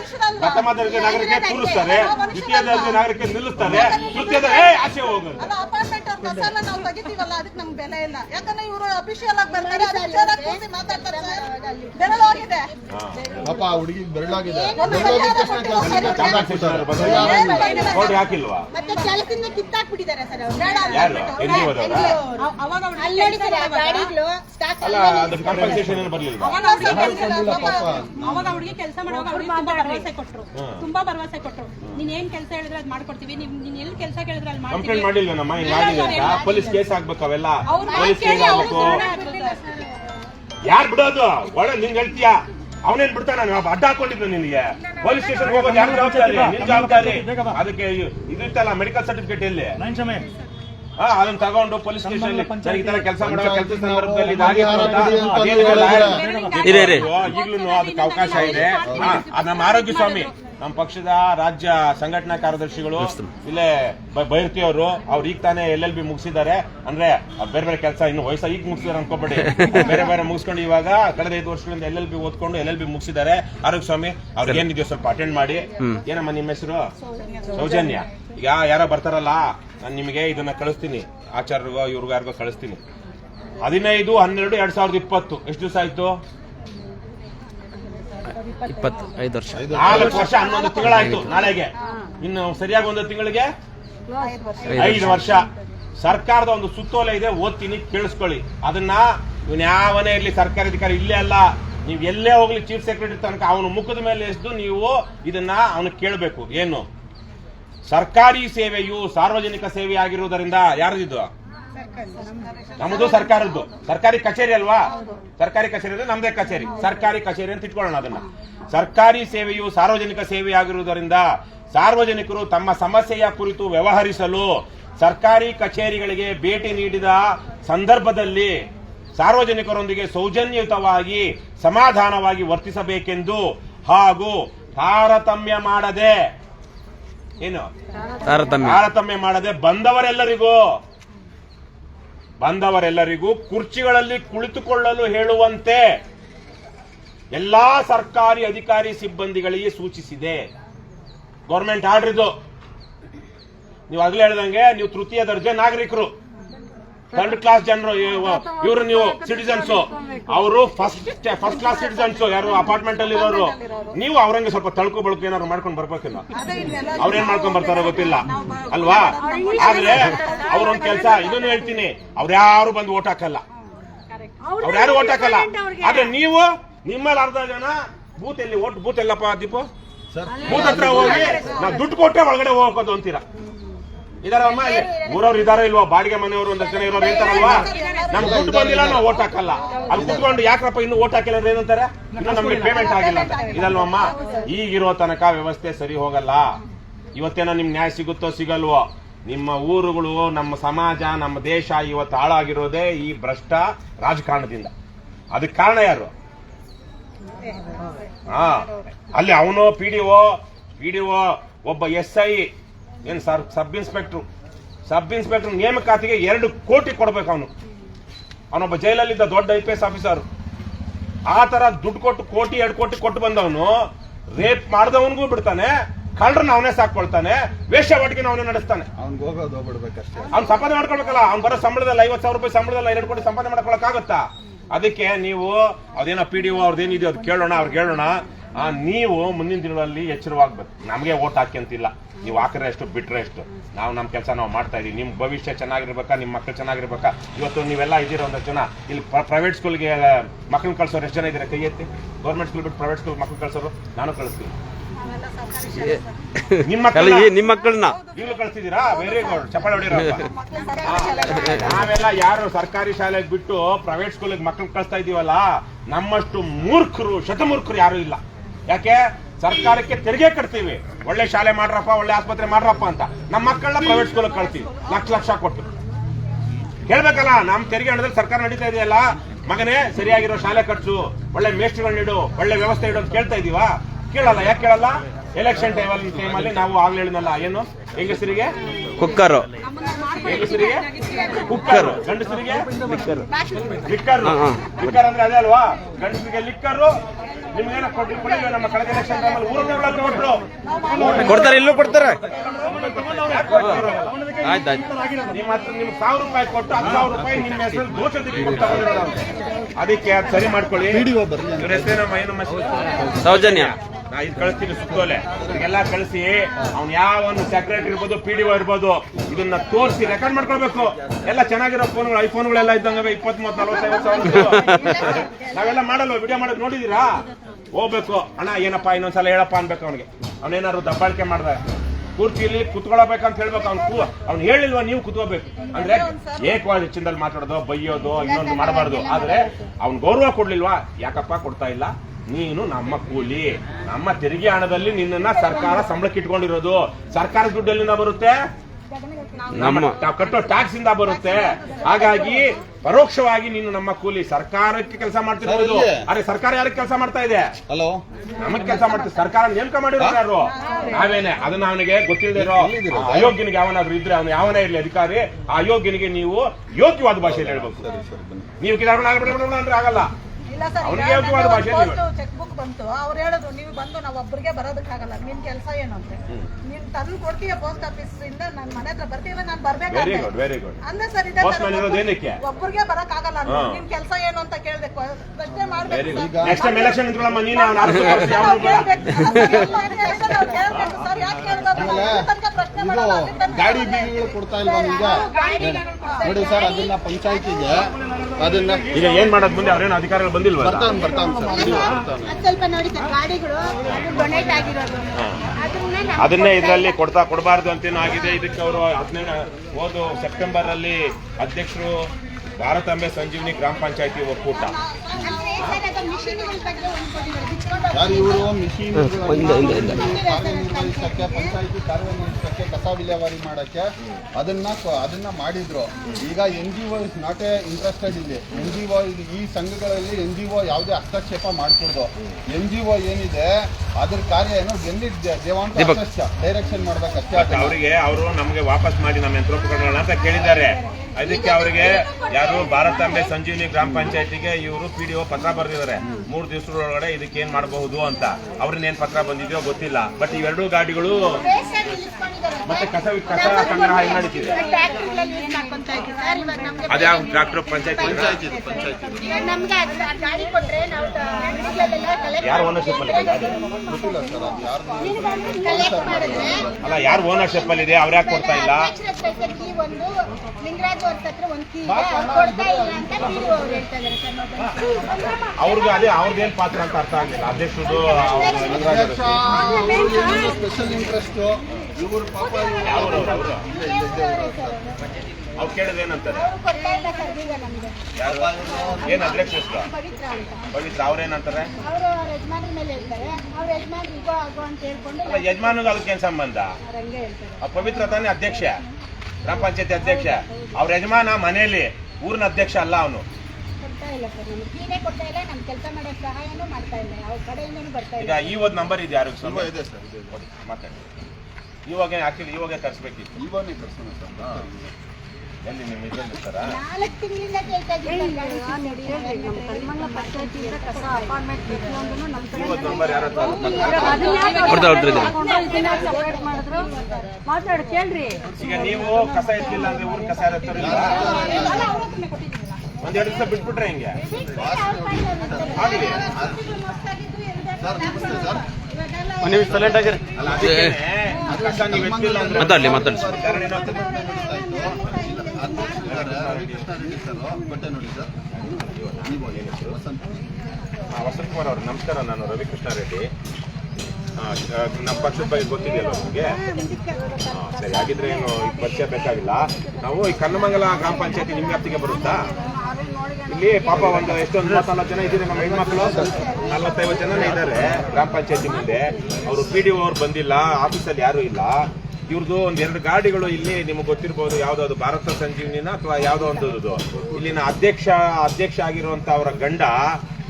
Speaker 1: ಪ್ರಥಮ ದರ್ಜೆ ನಾಗರಿಕ ಕೂರಿಸ್ತಾರೆ ದ್ವಿತೀಯ ದರ್ಜೆ ನಾಗರಿಕ ನಿಲ್ಲಿಸ್ತಾರೆ. ತೃತೀಯ ದರ್ಜೆ ಹೋಗೋದು
Speaker 6: ಅಲ್ಲ ಅಪಾರ್ಟ್ಮೆಂಟ್ ಅವ್ರ ಕಸಾನ ನಾವು ತೆಗಿತೀವಲ್ಲ ಅದಕ್ಕೆ ನಮ್ಗೆ ಬೆಲೆ ಇಲ್ಲ. ಯಾಕಂದ್ರೆ ಇವರು ಅಫಿಷಿಯಲ್ ಆಗಿ ಬರ್ತಾರೆ ಮಾತಾಡ್ತಾರೆ
Speaker 2: ಪಾಪ ಹುಡುಗಿ ಬೆರಳಾಗಿದೆ.
Speaker 1: ನೋಡಿ ಹಾಕಿಲ್ವಾ?
Speaker 4: ಮತ್ತೆ ಕೆಲಸದಿಂದ ಕಿತ್ತಾಕ್ಬಿಟ್ಟಿದ್ದಾರೆ ಸರ್ ಅವ್ರು.
Speaker 1: ಯಾರು?
Speaker 6: ಅವಾಗ ಅವ್ರು.
Speaker 4: ಅಲ್ಲಿ ನೋಡಿ ಸರ್ ಆ ಗಾಡಿಗಳು ಸ್ಟಾಕ್
Speaker 1: ಅಲ್ಲ ಅದು ಕಾಂಪನ್ಸೇಷನ್ ಏನು ಬರ್ಲಿಲ್ವಾ
Speaker 6: ಅವಾಗ ಅವ್ರಿಗೆ
Speaker 2: ಮಾಡ್ಕೊಂಡಿಲ್ಲ
Speaker 5: ಅವಾಗ ಹುಡುಗಿ ಕೆಲಸ ಮಾಡುವಾಗ ಅವ್ರಿಗೆ ತುಂಬಾ ಭರವಸೆ ಕೊಟ್ರು. ತುಂಬಾ ಭರವಸೆ ಕೊಟ್ರು. ನೀನ್ ಏನ್ ಕೆಲಸ ಹೇಳಿದ್ರೆ ಅದ್ ಮಾಡ್ಕೊಡ್ತೀವಿ. ನೀನ್ ಎಲ್ಲಿ ಕೆಲಸ ಕೇಳಿದ್ರೆ ಅಲ್ಲಿ
Speaker 1: ಕಂಪ್ಲೇಂಟ್
Speaker 5: ಮಾಡ್ತೀವಿ
Speaker 1: ಮಾಡಿಲ್ವೇನಮ್ಮ? ಹಿಂಗಾಗಿದೆ ಅಂತ. ಪೊಲೀಸ್ ಕೇಸ್ ಆಗ್ಬೇಕು ಅವೆಲ್ಲ
Speaker 5: ಅವ್ರು
Speaker 1: ಪೊಲೀಸ್ ಕೇಸ್ ಆಗ್ಬೇಕು. ಯಾರು ಬಿಡೋದು? ಒಳ್ಳೆ ನಿನ್ ಹೇಳ್ತೀಯ? ಅವನೇನ್ ಬಿಡ್ತಾನ? ನಾನು ಅಡ್ಡ ಹಾಕೊಂಡಿದ್ದು ನಿನಗೆ. ಪೊಲೀಸ್ ಸ್ಟೇಷನ್ ಹೋಗೋದು ಯಾರು ಜವಾಬ್ದಾರಿ? ನಿನ್ ಜವಾಬ್ದಾರಿ. ಅದಕ್ಕೆ ಇದಿತ್ತಲ್ಲ ಇದು ಮೆಡಿಕಲ್ ಸರ್ಟಿಫಿಕೇಟ್ ಇಲ್ಲಿ. ಹಾ ಅದನ್ನ ತಗೊಂಡು ಪೊಲೀಸ್ ಸ್ಟೇಷನ್ ಈ ತರ ಕೆಲಸ ಮಾಡೋ ಕೆಲಸ ಸಂದರ್ಭದಲ್ಲಿ. ಈಗಲೂ ಅದಕ್ಕೆ ಅವಕಾಶ ಇದೆ. ನಮ್ಮ ಆರೋಗ್ಯ ಸ್ವಾಮಿ. ನಮ್ಮ ಪಕ್ಷದ ರಾಜ್ಯ ಸಂಘಟನಾ ಕಾರ್ಯದರ್ಶಿಗಳು ಇಲ್ಲೇ ಬೈರ್ತಿ ಅವರು ಅವ್ರು ಈಗ ತಾನೇ ಎಲ್ ಎಲ್ ಬಿ ಮುಗಿಸಿದ್ದಾರೆ. ಅಂದ್ರೆ ಅವ್ರ್ ಬೇರೆ ಬೇರೆ ಕೆಲಸ ಇನ್ನು ವಯಸ್ಸ ಈಗ ಮುಗಿಸಿದಾರೆ ಅನ್ಕೋಬೇಡಿ. ಅವ್ರ್ ಬೇರೆ ಬೇರೆ ಮುಗಿಸ್ಕೊಂಡು ಇವಾಗ ಕಳೆದ ಐದು ವರ್ಷಗಳಿಂದ ಎಲ್ ಎಲ್ ಬಿ ಓದ್ಕೊಂಡು ಎಲ್ ಎಲ್ ಬಿ ಮುಗಿಸಿದ್ದಾರೆ. ಆರೋಗ್ಯ ಸ್ವಾಮಿ ಅವ್ರಿಗೆ ಏನಿದೆಯೋ ಸ್ವಲ್ಪ ಅಟೆಂಡ್ ಮಾಡಿ. ಏನಮ್ಮ ನಿಮ್ಮ ಹೆಸರು? ಸೌಜನ್ಯ. ಈಗ ಯಾರೋ ಬರ್ತಾರಲ್ಲ ನಾನು ನಿಮಗೆ ಇದನ್ನ ಕಳಿಸ್ತೀನಿ. ಆಚಾರ್ಯರಿಗೋ ಇವ್ರಿಗೋ ಯಾರಿಗೋ ಕಳಿಸ್ತೀನಿ. ಹದಿನೈದು ಹನ್ನೆರಡು ಎರಡ್ ಸಾವಿರದ ಇಪ್ಪತ್ತು. ಎಷ್ಟು ದಿವಸ ಆಯ್ತು?
Speaker 3: ಇಪ್ಪತ್ತು ಐದು ವರ್ಷ.
Speaker 1: ವರ್ಷ, ಹನ್ನೊಂದು ತಿಂಗಳಾಯ್ತು ನಾಳೆಗೆ. ಇನ್ನು ಸರಿಯಾಗಿ ಒಂದು ತಿಂಗಳಿಗೆ? ಐದು ವರ್ಷ. ಸರ್ಕಾರದ ಒಂದು ಸುತ್ತೋಲೆ ಇದೆ, ಓದ್ತೀನಿ, ಕೇಳಿಸ್ಕೊಳ್ಳಿ. ಅದನ್ನ ಇವನ್ ಯಾವನೇ ಇರ್ಲಿ ಸರ್ಕಾರಿ ಅಧಿಕಾರಿ ಇಲ್ಲೇ ಅಲ್ಲ, ನೀವು ಎಲ್ಲೇ ಹೋಗ್ಲಿ ಚೀಫ್ ಸೆಕ್ರೆಟರಿ ತನಕ ಅವನ ಮುಖದ ಮೇಲೆ ಎಸ್ದು ನೀವು ಇದನ್ನ ಅವನು ಕೇಳಬೇಕು. ಏನು? ಸರ್ಕಾರಿ ಸೇವೆಯು ಸಾರ್ವಜನಿಕ ಸೇವೆ ಆಗಿರುವುದರಿಂದ ಯಾರ್ದಿದ್ದು ನಮ್ಮದು ಸರ್ಕಾರದ್ದು. ಸರ್ಕಾರಿ ಕಚೇರಿ ಅಲ್ವಾ? ಸರ್ಕಾರಿ ಕಚೇರಿ ಅಂದ್ರೆ ನಮ್ದೇ ಕಚೇರಿ. ಸರ್ಕಾರಿ ಕಚೇರಿ ಅಂತ ಇಟ್ಕೊಳ್ಳೋಣ ಅದನ್ನ. ಸರ್ಕಾರಿ ಸೇವೆಯು ಸಾರ್ವಜನಿಕ ಸೇವೆಯಾಗಿರುವುದರಿಂದ ಸಾರ್ವಜನಿಕರು ತಮ್ಮ ಸಮಸ್ಯೆಯ ಕುರಿತು ವ್ಯವಹರಿಸಲು ಸರ್ಕಾರಿ ಕಚೇರಿಗಳಿಗೆ ಭೇಟಿ ನೀಡಿದ ಸಂದರ್ಭದಲ್ಲಿ ಸಾರ್ವಜನಿಕರೊಂದಿಗೆ ಸೌಜನ್ಯಯುತವಾಗಿ ಸಮಾಧಾನವಾಗಿ ವರ್ತಿಸಬೇಕೆಂದು ಹಾಗೂ ತಾರತಮ್ಯ ಮಾಡದೆ ಏನು?
Speaker 3: ತಾರತಮ್ಯ.
Speaker 1: ತಾರತಮ್ಯ ಮಾಡದೆ ಬಂದವರೆಲ್ಲರಿಗೂ ಬಂದವರೆಲ್ಲರಿಗೂ ಕುರ್ಚಿಗಳಲ್ಲಿ ಕುಳಿತುಕೊಳ್ಳಲು ಹೇಳುವಂತೆ ಎಲ್ಲಾ ಸರ್ಕಾರಿ ಅಧಿಕಾರಿ ಸಿಬ್ಬಂದಿಗಳಿಗೆ ಸೂಚಿಸಿದೆ. ಗೌರ್ಮೆಂಟ್ ಆರ್ಡರ್ ಇದು ನೀವು ಆಗ್ಲೇ ಹೇಳ್ದಂಗೆ, ನೀವು ತೃತೀಯ ದರ್ಜೆ ನಾಗರಿಕರು. ಥರ್ಡ್ ಕ್ಲಾಸ್ ಜನರು ಇವರು ನೀವು ಸಿಟಿಸನ್ಸ್ ಅವರು ಫಸ್ಟ್ ಫಸ್ಟ್ ಕ್ಲಾಸ್ ಸಿಟಿಸನ್ಸ್ ಯಾರು ಅಪಾರ್ಟ್ಮೆಂಟ್ ಅಲ್ಲಿ ಇರೋರು. ನೀವು ಅವ್ರಂಗೆ ಸ್ವಲ್ಪ ತಳ್ಕೊ ಬಳಕು ಏನಾದ್ರು ಮಾಡ್ಕೊಂಡು ಬರ್ಬೇಕಿಲ್ಲ ಅವ್ರೇನ್ ಮಾಡ್ಕೊಂಡ್ ಬರ್ತಾರೋ ಗೊತ್ತಿಲ್ಲ. ಅಲ್ವಾ? ಆದ್ರೆ ಅವ್ರೊಂದ್ ಕೆಲಸ ಇದನ್ನು ಹೇಳ್ತೀನಿ. ಅವ್ರ್ಯಾರು ಬಂದು ಓಟ್ ಹಾಕಲ್ಲ. ಅವ್ರ್ಯಾರು ಓಟ್ ಹಾಕಲ್ಲ. ಆದ್ರೆ ನೀವು ನಿಮ್ಮಲ್ಲಿ ಅರ್ಧ ಜನ ಬೂತ್ ಎಲ್ಲಿ ಓಟ್ ಬೂತ್ ಎಲ್ಲಪ್ಪ ದೀಪು? ಬೂತ್ ಹತ್ರ ಹೋಗಿ ನಾ ದುಡ್ಡು ಕೊಟ್ಟೆ ಒಳಗಡೆ ಹೋಗೋದು ಅಂತೀರಾ? ಇದಾರಮ್ಮ ಇಲ್ಲಿ? ಊರವ್ರು ಇದಾರೋ ಇಲ್ವಾ? ಬಾಡಿಗೆ ಮನೆಯವರು ಒಂದಷ್ಟು ಜನ ಇರೋರು ಹೇಳ್ತಾರಲ್ವಾ? ನಮ್ಗೆ ದುಡ್ಡು ಬಂದಿಲ್ಲ ನಾವು ಓಟ್ ಹಾಕಲ್ಲ. ಅಲ್ಲಿ ಕುತ್ಕೊಂಡು ಯಾಕ್ರಪ್ಪ ಇನ್ನು ಓಟ್ ಹಾಕಿಲ್ಲ ಅಂದ್ರೆ ಏನಂತಾರೆ? ನಮ್ಗೆ ಪೇಮೆಂಟ್ ಆಗಿಲ್ಲ ಅಂತ. ಇದಲ್ವಮ್ಮ ಈಗಿರೋ ತನಕ ವ್ಯವಸ್ಥೆ ಸರಿ ಹೋಗಲ್ಲ. ಇವತ್ತೇನೋ ನಿಮ್ ನ್ಯಾಯ ಸಿಗುತ್ತೋ ಸಿಗಲ್ವೋ? ನಿಮ್ಮ ಊರುಗಳು, ನಮ್ಮ ಸಮಾಜ, ನಮ್ಮ ದೇಶ ಇವತ್ತು ಹಾಳಾಗಿರೋದೇ ಈ ಭ್ರಷ್ಟ ರಾಜಕಾರಣದಿಂದ. ಅದಕ್ಕೆ ಕಾರಣ ಯಾರು? ಹಾ. ಅಲ್ಲಿ ಅವನು, P D O, P D O, ಒಬ್ಬ ಎಸ್ ಐ ಏನ್ sir sub inspector? Sub inspector ನೇಮಕಾತಿಗೆ ಎರಡು ಕೋಟಿ ಕೊಡ್ಬೇಕು ಅವನು. ಅವನೊಬ್ಬ ಜೈಲಲ್ಲಿದ್ದ ದೊಡ್ಡ ಐ ಪಿ ಎಸ್ ಆಫೀಸರ್. ಆ ಥರ ದುಡ್ಡು ಕೊಟ್ಟು ಕೋಟಿ ಎರಡು ಕೋಟಿ ಕೊಟ್ಟು ಬಂದವನು ರೇಪ್ ಮಾಡಿದವನಿಗೂ ಬಿಡ್ತಾನೆ ಕಳ್ಳರನ್ನ ಅವನೇ ಸಾಕೊಳ್ತಾನೆ ವೇಷವಾಟಿಗೆ ಅವನೇ ನಡೆಸ್ತಾನೆ.
Speaker 2: ಅವ್ನಿಗೆ ಹೋಗೋದು ಹೋಗ್ಬಿಡ್ಬೇಕಷ್ಟೇ.
Speaker 1: ಅವ್ನು ಸಂಪಾದನೆ ಮಾಡ್ಕೊಳ್ಬೇಕಲ್ಲ ಅವ್ನು ಬರೋ ಸಂಬಳದಲ್ಲಿ ಐವತ್ತು ಸಾವಿರ ರೂಪಾಯಿ ಸಂಬಳದಲ್ಲಿ ಎರಡು ಕೋಟಿ ಸಂಪಾದನೆ ಮಾಡ್ಕೊಳಕ್ಕಾಗತ್ತಾ? ಅದಕ್ಕೆ ನೀವು ಅದೇನೋ ಪಿ ಡಿ ಒ ಅವ್ರದ್ದೇನಿದೆಯೋ ಅದು ಕೇಳೋಣ ಅವ್ರಿಗೆ ಹೇಳೋಣ. ಆ, ನೀವು ಮುಂದಿನ ದಿನಗಳಲ್ಲಿ ಎಚ್ಚರವಾಗ್ಬೇಕು. ನಮಗೆ ಓಟ್ ಹಾಕಿ ಅಂತಿಲ್ಲ ನೀವು ಹಾಕಿದ್ರೆ ಎಷ್ಟು ಬಿಟ್ರೆ ಎಷ್ಟು? ನಾವು ನಮ್ಮ ಕೆಲಸ ನಾವು ಮಾಡ್ತಾ ಇದ್ದೀವಿ ನಿಮ್ಮ ಭವಿಷ್ಯ ಚೆನ್ನಾಗಿರ್ಬೇಕಾ? ನಿಮ್ಮ ಮಕ್ಕಳು ಚೆನ್ನಾಗಿರ್ಬೇಕಾ? ಇವತ್ತು ನೀವೆಲ್ಲ ಇದ್ದೀರೋ ಒಂದಷ್ಟು ಜನ? ಇಲ್ಲಿ ಪ್ರೈವೇಟ್ ಸ್ಕೂಲ್ಗೆ ಮಕ್ಕಳನ್ನ ಕಳ್ಸೋರು ಎಷ್ಟು ಜನ ಇದ್ದಾರೆ? ಕೈ ಎತ್ತಿ? ಗೌರ್ಮೆಂಟ್ ಸ್ಕೂಲ್ ಬಿಟ್ಟು ಪ್ರೈವೇಟ್ ಸ್ಕೂಲ್ ಮಕ್ಕಳು ಕಳ್ಸೋರು? ನಾನು ಕಳಿಸ್ತೀನಿ. ನಿಮ್ಮ ಮಕ್ಕಳನ್ನ-
Speaker 3: ನಿಮ್ಮ ಮಕ್ಕಳನ್ನ?
Speaker 1: ನೀವು ಕಳಿಸ್ತಿದ್ದೀರಾ ವೆರಿ ಗುಡ್ ಚಪ್ಪಾಳೆ ಹೊಡೀರಪ್ಪ ನಾವೆಲ್ಲ ಯಾರು ಸರ್ಕಾರಿ ಶಾಲೆಗೆ ಬಿಟ್ಟು ಪ್ರೈವೇಟ್ ಸ್ಕೂಲಿಗೆ ಮಕ್ಕಳು ಕಳಿಸ್ತಾ ಇದೀವಲ್ಲ? ನಮ್ಮಷ್ಟು ಮೂರ್ಖರು ಶತಮೂರ್ಖರು ಯಾರು ಇಲ್ಲ. ಯಾಕೆ? ಸರ್ಕಾರಕ್ಕೆ ತೆರಿಗೆ ಕಟ್ತೀವಿ. ಒಳ್ಳೆ ಶಾಲೆ ಮಾಡ್ರಪ್ಪ ಒಳ್ಳೆ ಆಸ್ಪತ್ರೆ ಮಾಡ್ರಪ್ಪ ಅಂತ. ನಮ್ಮ ಮಕ್ಕಳನ್ನ ಪ್ರೈವೇಟ್ ಸ್ಕೂಲಿಗೆ ಕಳ್ತೀವಿ. ಲಕ್ಷ ಲಕ್ಷ ಕೊಟ್ಟು. ಹೇಳ್ಬೇಕಲ್ಲ ನಮ್ ತೆರಿಗೆ ಹಣದಲ್ಲಿ ಸರ್ಕಾರ ನಡೀತಾ ಇದೆಯಲ್ಲ? ಮಗನೇ ಸರಿಯಾಗಿರೋ ಶಾಲೆ ಕಟ್ಸು. ಒಳ್ಳೆ ಮೇಸ್ಟ್ರುಗಳನ್ನ ಇಡು ಒಳ್ಳೆ ವ್ಯವಸ್ಥೆ ಇಡು ಅಂತ ಕೇಳ್ತಾ ಇದೀವಾ? ಕೇಳಲ್ಲ ಯಾಕೆ ಕೇಳಲ್ಲ? ಎಲೆಕ್ಷನ್ ಟೈಮಲ್ಲಿ ಟೈಮಲ್ಲಿ ನಾವು ಆಗ್ಲೇ ಹೇಳಿದ್ನಲ್ಲ ಏನು? ಹೆಂಗಸರಿಗೆ?
Speaker 3: ಕುಕ್ಕರು.
Speaker 1: ಹೆಂಗಸರಿಗೆ? ಕುಕ್ಕರ್. ಗಂಡಸರಿಗೆ? ಲಿಕ್ಕರ್. ಲಿಕ್ಕರ್ ಅಂದ್ರೆ ಅದೇ ಅಲ್ವಾ? ಗಂಡಸರಿಗೆ ಲಿಕ್ಕರು ನಿಮ್ಗೇನ ಕೊಟ್ಟು ನಮ್ಮ ಕಳೆದ ಎಲೆಕ್ಷನ್ ಟೈಮಲ್ಲಿ ಊರೊಳಗೆ ಕೊಟ್ರು?
Speaker 3: ಕೊಡ್ತಾರೆ ಇಲ್ಲೂ ಕೊಡ್ತಾರೆ. ಆಯ್ತು ಆಯ್ತು
Speaker 1: ನಿಮ್ಮ ಹತ್ರ ನಿಮ್ಗೆ ಸಾವಿರ ರೂಪಾಯಿ ಕೊಟ್ಟು ಹತ್ತು ಸಾವಿರ ರೂಪಾಯಿ ನಿಮ್ಮ ದೋಷ ಅದಕ್ಕೆ ಸರಿ ಮಾಡ್ಕೊಳ್ಳಿ?
Speaker 3: ಸೌಜನ್ಯ.
Speaker 1: ನಾ ಇದು ಕಳಿಸ್ತೀನಿ ಸುತ್ತೋಲೆ. ಎಲ್ಲ ಕಳಿಸಿ, ಅವ್ನು ಯಾವ ಒಂದು ಸೆಕ್ರೆಟರಿ ಇರ್ಬೋದು ಪಿ ಡಿ ಇರ್ಬೋದು, ಇದನ್ನ ತೋರಿಸಿ ರೆಕಾರ್ಡ್ ಮಾಡ್ಕೊಳ್ಬೇಕು. ಎಲ್ಲ ಚೆನ್ನಾಗಿರೋ ಫೋನ್ಗಳು ಐಫೋನ್ಗಳೆಲ್ಲ ಇದ್ದಂಗೆ ಇಪ್ಪತ್ತ್ ಮೂವತ್ ನಲ್ವತ್ತೈವತ್ತು ಸಾವಿರ ನಾವೆಲ್ಲ ಮಾಡಲ್ವ? ವಿಡಿಯೋ ಮಾಡೋದು ನೋಡಿದೀರಾ? ಹೋಗ್ಬೇಕು. ಅಣ್ಣ, ಏನಪ್ಪ, ಇನ್ನೊಂದ್ಸಲ ಹೇಳಪ್ಪ ಅನ್ಬೇಕು ಅವನಿಗೆ. ಅವನೇನಾದ್ರು ದಬ್ಬಾಳಿಕೆ ಮಾಡ್ದ. ಕುರ್ಚಿಲಿ ಕುತ್ಕೊಳ್ಬೇಕಂತ ಹೇಳ್ಬೇಕು ಅವ್ನು ಕೂ ಅವ್ನು ಹೇಳಿಲ್ವಾ ನೀವು ಕುತ್ಕೋಬೇಕು? ಅಂದ್ರೆ ಏಕವಾದ ಚಿಂದಲ್ಲಿ ಮಾತಾಡೋದು, ಬೈಯೋದು, ಇನ್ನೊಂದು ಮಾಡಬಾರ್ದು. ಆದ್ರೆ ಅವ್ನ್ ಗೌರವ ಕೊಡ್ಲಿಲ್ವಾ? ಯಾಕಪ್ಪ ಕೊಡ್ತಾ ಇಲ್ಲ? ನೀನು ನಮ್ಮ ಕೂಲಿ. ನಮ್ಮ ತೆರಿಗೆ ಹಣದಲ್ಲಿ ನಿನ್ನನ್ನ ಸರ್ಕಾರ ಸಂಬಳಕ್ಕೆ ಇಟ್ಕೊಂಡಿರೋದು. ಸರ್ಕಾರದ ದುಡ್ಡಲ್ಲಿಂದ ಬರುತ್ತೆ?
Speaker 3: ನಮ್ಮ
Speaker 1: ಕಟ್ಟೋ ಟ್ಯಾಕ್ಸ್ ಇಂದ ಬರುತ್ತೆ. ಹಾಗಾಗಿ ಪರೋಕ್ಷವಾಗಿ ನೀನು ನಮ್ಮ ಕೂಲಿ. ಸರ್ಕಾರಕ್ಕೆ ಕೆಲಸ ಮಾಡ್ತಿರೋದು. ಅರೆ ಸರ್ಕಾರ ಯಾರಕ್ಕೆ ಕೆಲಸ ಮಾಡ್ತಾ ಇದೆ?
Speaker 2: ಹಲೋ?
Speaker 1: ನಮಗ್ ಕೆಲಸ ಮಾಡ್ತೀವಿ ಸರ್ಕಾರ ನೇಮಕ ಮಾಡಿರೋ ಯಾರು? ನಾವೇನೆ. ಅದನ್ನ ಅವನಿಗೆ ಗೊತ್ತಿಲ್ಲದೆ ಇರೋ
Speaker 2: ಎಲ್ಲಿದ್ದೀರಾ?
Speaker 1: ಆ ಅಯೋಗ್ಯನಿಗೆ ಯಾವನಾದ್ರೂ ಇದ್ರೆ ಅವನು ಯಾವನೇ ಇರ್ಲಿ ಅಧಿಕಾರಿ ಆ ಅಯೋಗ್ಯನಿಗೆ ನೀವು ಯೋಗ್ಯವಾದ ಭಾಷೆಯಲ್ಲಿ ಹೇಳ್ಬೇಕು. ನೀವು ಕಿದಾರ ಅಂದ್ರೆ ಆಗಲ್ಲ.
Speaker 6: ಇಲ್ಲ ಸರ್. ಚೆಕ್ ಬುಕ್ ಬಂತು. ಅವ್ರು ಹೇಳಿದ್ರು ನೀವು ಬಂದು ನಾವು ಒಬ್ಬರಿಗೆ ಬರೋದಕ್ಕಾಗಲ್ಲ ನಿನ್ ಕೆಲಸ ಏನು ಅಂತ. ನೀನ್ ತಂದು ಕೊಡ್ತೀಯ ಪೋಸ್ಟ್ ಆಫೀಸ್ ಇಂದ? ನನ್ನ ಮನೆ ಹತ್ರ ಬರ್ತೀವಿ ನಾನು
Speaker 1: ವೆರಿ
Speaker 6: ಬರ್ಬೇಕಾದ್ರೆ
Speaker 1: ಗುಡ್ ವೆರಿ ಗುಡ್
Speaker 6: ಅಂದ್ರೆ ಸರ್ ಇದೆ? ಒಬ್ಬರಿಗೆ ಬರಕ್ ಆಗಲ್ಲ. ನಿನ್ ಕೆಲಸ ಏನು ಅಂತ ಕೇಳ್ದೆ ಪ್ರಶ್ನೆ ಮಾಡ್ಬೇಕು ಸರ್. ಯಾಕೆ ಕೇಳ್ಬೇಕು? ಇಲ್ಲಿ ಪ್ರಶ್ನೆ ಮಾಡಲ್ಲ,
Speaker 2: ಗಾಡಿ ಬೀಗಗಳು ಕೊಡ್ತಾ ಇಲ್ವಾ ಈಗ? ನೋಡಿ ಸರ್ ಅದನ್ನ ಪಂಚಾಯತಿಗೆ ಅದನ್ನ
Speaker 1: ಈಗ ಏನ್ ಮಾಡೋದ್ ಮುಂದೆ? ಅವ್ರೇನು ಅಧಿಕಾರಿಗಳು ಬಂದಿಲ್ವಲ್ಲ
Speaker 2: ಬರ್ತಾನೆ ಬರ್ತಾನೆ ಸರ್.
Speaker 4: ಅಲ್ಲ,
Speaker 2: ಬರ್ತಾನೆ.
Speaker 4: ಅದ್ ಸ್ವಲ್ಪ ನೋಡಿ ಸರ್ ಗಾಡಿಗಳು ಡೊನೇಟ್ ಆಗಿರೋದು. ಅದನ್ನ
Speaker 1: ಇದರಲ್ಲಿ ಕೊಡ್ತಾ ಕೊಡಬಾರ್ದು ಅಂತೇನೋ ಆಗಿದೆ. ಇದಕ್ಕೆ ಅವರು ಹದಿನೇಳು ಹೋದ ಸೆಪ್ಟೆಂಬರ್ ಅಲ್ಲಿ ಅಧ್ಯಕ್ಷರು ಭಾರತಾಂಬೆ ಸಂಜೀವಿನಿ ಗ್ರಾಮ ಪಂಚಾಯತಿ ಒಕ್ಕೂಟ.
Speaker 2: ಯಾರು ಇವರು? ಮಿಷಿನ್. ಕಾರ್ಯನಿರ್ವಹಿಸಕ್ಕೆ ಪಂಚಾಯತಿ ಕಾರ್ಯನಿರ್ವಹಿಸಕ್ಕೆ ಕಸ ವಿಲೇವಾರಿ ಮಾಡಕ್ಕೆ ಅದನ್ನ ಕ- ಅದನ್ನ ಮಾಡಿದ್ರು. ಈಗ N G O is not a interested ಇಲ್ಲಿ. ಎನ್ ಜಿ ಒ ಈ ಸಂಘಗಳಲ್ಲಿ ಎನ್ ಜಿ ಒ ಯಾವುದೇ ಹಸ್ತಕ್ಷೇಪ ಮಾಡ್ಕೊಡ್ದು. ಎನ್ ಜಿ ಒ ಏನಿದೆ ಅದ್ರ ಕಾರ್ಯ ಏನೋ ಎಲ್ಲಿ ದೇವಾಂತ. ಡೈರೆಕ್ಷನ್ ಮಾಡ್ಬೇಕಷ್ಟೇ.
Speaker 1: ಅವರಿಗೆ ಅವರು ನಮಗೆ ವಾಪಸ್ ಮಾಡಿ ನಮ್ಮ ಯಂತ್ರೋಪಕರಣಗಳನ್ನ ಅಂತ ಕೇಳಿದ್ದಾರೆ. ಅದಕ್ಕೆ ಅವರಿಗೆ ಯಾರು ಭಾರತಾಂಬೆ ಸಂಜೀವಿನಿ ಗ್ರಾಮ ಪಂಚಾಯತಿಗೆ ಇವರು ಪಿ ಪತ್ರ ಬರೆದಿದ್ದಾರೆ. ಮೂರು ದಿವಸದೊಳಗಡೆ ಇದಕ್ಕೆ ಏನ್ ಮಾಡಬಹುದು ಅಂತ. ಅವ್ರನ್ನ ಏನ್ ಪತ್ರ ಬಂದಿದೆಯೋ ಗೊತ್ತಿಲ್ಲ. ಬಟ್ ಇವೆರಡೂ ಗಾಡಿಗಳು. ಮತ್ತೆ ಕಸ ಕಸ ಸಂಗ್ರಹ ನಡೀತಿದೆ ಅದ್ಯಾವ ಡಾಕ್ಟರ್ ಪಂಚಾಯತ್ ಯಾರು ಓನರ್ಶಿಪ್ ಅಲ್ಲಿ ಇದೆ
Speaker 2: ಗೊತ್ತಿಲ್ಲ ಸರ್ ಅದು ಯಾರು
Speaker 4: collect ಮಾಡಿದ್ರೆ
Speaker 1: ಅಲ್ಲ ಯಾರು ಓನರ್ಶಿಪ್ ಅಲ್ಲಿ ಇದೆ? ಅವ್ರು ಯಾಕೆ ಕೊಡ್ತಾ ಇಲ್ಲ?
Speaker 4: ಅಧ್ಯಕ್ಷರ ಹತ್ರ ಒಂದು ಲಿಂಗರಾಜ್ ಅವ್ರ ಹತ್ರ ಒಂದು ಕೀ ಕೊಡ್ತಾ ಇಲ್ಲ ಅಂತ PDO ಅವ್ರು ಹೇಳ್ತಾ ಸರ್ ಮೊಬೈಲ್.
Speaker 1: ಅವ್ರಿಗೆ ಅದೇ ಅವ್ರದ್ದೇನ್ ಪಾತ್ರ ಅಂತ ಅರ್ಥ ಆಗಲಿಲ್ಲ. ಅಧ್ಯಕ್ಷರದು
Speaker 2: ಸ್ಪೆಷಲ್ ಇಂಟ್ರೆಸ್ಟ್ ಇವರು ಪಾಪ
Speaker 1: ಅವ್ರು ಅವರು
Speaker 4: ಇಲ್ಲೇ ಅವರು. ಅವ್ರು
Speaker 1: ಕೇಳಿದ್ರೆ ಏನಂತಾರೆ
Speaker 4: ಅವ್ರು ಕೊಡ್ತಾ ಸರ್ ಈಗ ನಮ್ಗೆ.
Speaker 1: ಯಾರು? ಏನ್ ಅಧ್ಯಕ್ಷ ಹೆಸರು
Speaker 4: ಪವಿತ್ರ
Speaker 1: ಅವ್ರೇನಂತಾರೆ?
Speaker 4: ಅವರು ಅವ್ರ ಮೇಲೆ ಹೇಳ್ತಾರೆ. ಅವ್ರ ಯಜಮಾನ್ರು ಇಗೋ ಅಂತ ಹೇಳ್ಕೊಂಡು
Speaker 1: ಅಲ್ಲ ಯಜಮಾನಿಗೆ ಅದಕ್ಕೇನ್ ಸಂಬಂಧ?
Speaker 4: ಅವ್ರು ಹೇಳ್ತಾರೆ.
Speaker 1: ಆ ಪವಿತ್ರ ತಾನೇ ಅಧ್ಯಕ್ಷ ಗ್ರಾಮ ಪಂಚಾಯತಿ ಅಧ್ಯಕ್ಷ. ಅವ್ರ ಯಜಮಾನ ಮನೆಯಲ್ಲಿ ಊರಿನ ಅಧ್ಯಕ್ಷ ಅಲ್ಲ ಅವನು.
Speaker 4: ಇಲ್ಲ ಸರ್ ನಮ್ಗೆ ಕೀನೇ ಕೊಡ್ತಾ ಇಲ್ಲ ನಮ್ ಕೆಲಸ ಮಾಡೋ ಸಹಾಯನೂ ಮಾಡ್ತಾ ಇಲ್ಲ ಅವ್ರ ಕಡೆಯಿಂದನೂ ಬರ್ತಾ
Speaker 1: ಈಗ
Speaker 4: ಇಲ್ಲ
Speaker 1: ಈ ಒಂದು ನಂಬರ್ ಇದೆ ಯಾರು
Speaker 2: ತುಂಬ ಇದೆ ಸರ್ ಇದೆ.
Speaker 1: ಮಾತಾಡಿ. ಇವಾಗ ಆಕ್ಚುಲಿ ಇವಾಗ ತರಿಸ್ಬೇಕಿತ್ತು
Speaker 2: ಇವಾಗನೇ ಕರ್ಸೋಣ ಸರ್
Speaker 1: ಎಲ್ಲಿ ನಿಮ್ಮ ಇದ್ರಲ್ಲಿ ಸರ್?
Speaker 4: ನಾಲ್ಕು ತಿಂಗಳಿಂದ ಕೇಳ್ತಾ
Speaker 1: ನಮ್ಮ ಒಂದು ನಂಬರ್ ಯಾರ
Speaker 7: ಮಾತಾಡಿ ಕೇಳ್ರಿ.
Speaker 1: ಈಗ ನೀವು ಕಸ ಇರ್ಲಿಲ್ಲ ಅಂದ್ರೆ ಊರ್ ಕಸ ಯಾರ ಹತ್ರ ಇಲ್ಲ ಒಂದ್ ಎರಡು ದಿವಸ ಬಿಟ್ಬಿಟ್ರೆ ಹೆಂಗೆ
Speaker 3: ನೀವು ಸೈಲೆಂಟ್ ಆಗಿರಿ ಮಾತಾಡ್ಲಿ
Speaker 2: ಸರ್ ಬಟ್ಟೆ ನೋಡಿ ಸರ್ ನೀವು ವಸಂತ
Speaker 1: ಕುಮಾರ್ ಅವರು ನಮಸ್ಕಾರ ನಾನು ರವಿಕೃಷ್ಣ ರೆಡ್ಡಿ. ನಮ್ಮ ಪಕ್ಷದ ಬಗ್ಗೆ ಗೊತ್ತಿದೆಯಲ್ಲ ನಿಮಗೆ? ಹಾ, ಸರಿ ಹಾಗಿದ್ರೆ ಏನು ಪರಿಚಯ ಬೇಕಾಗಿಲ್ಲ. ನಾವು ಈ ಕನ್ನಮಂಗಲ ಗ್ರಾಮ ಪಂಚಾಯತಿ ನಿಮ್ಮ ವ್ಯಾಪ್ತಿಗೆ ಬರುತ್ತಾ? ಇಲ್ಲಿ ಪಾಪ ಒಂದು ಎಷ್ಟೊಂದು ಮೂವತ್ನಾಲ್ಕು ಜನ ಇದ್ದೀರಿ ನಮ್ಮ ಹೆಣ್ಮಕ್ಳು. ನಲ್ವತ್ತೈವತ್ತು ಜನ ಇದ್ದಾರೆ ಗ್ರಾಮ ಪಂಚಾಯತಿ ಮುಂದೆ. ಅವರು ಪಿ ಡಿ ಅವ್ರು ಬಂದಿಲ್ಲ ಆಫೀಸಲ್ಲಿ ಯಾರೂ ಇಲ್ಲ. ಇವ್ರದ್ದು ಒಂದ್ ಎರಡು ಗಾಡಿಗಳು ಇಲ್ಲಿ ನಿಮ್ಗೆ ಗೊತ್ತಿರ್ಬೋದು ಯಾವ್ದೋ ಅದು ಭಾರತ ಸಂಜೀವಿನಿನ ಅಥವಾ ಯಾವ್ದೋ ಒಂದು ಇದು. ಇಲ್ಲಿನ ಅಧ್ಯಕ್ಷ ಅಧ್ಯಕ್ಷ ಆಗಿರುವಂತ ಅವರ ಗಂಡ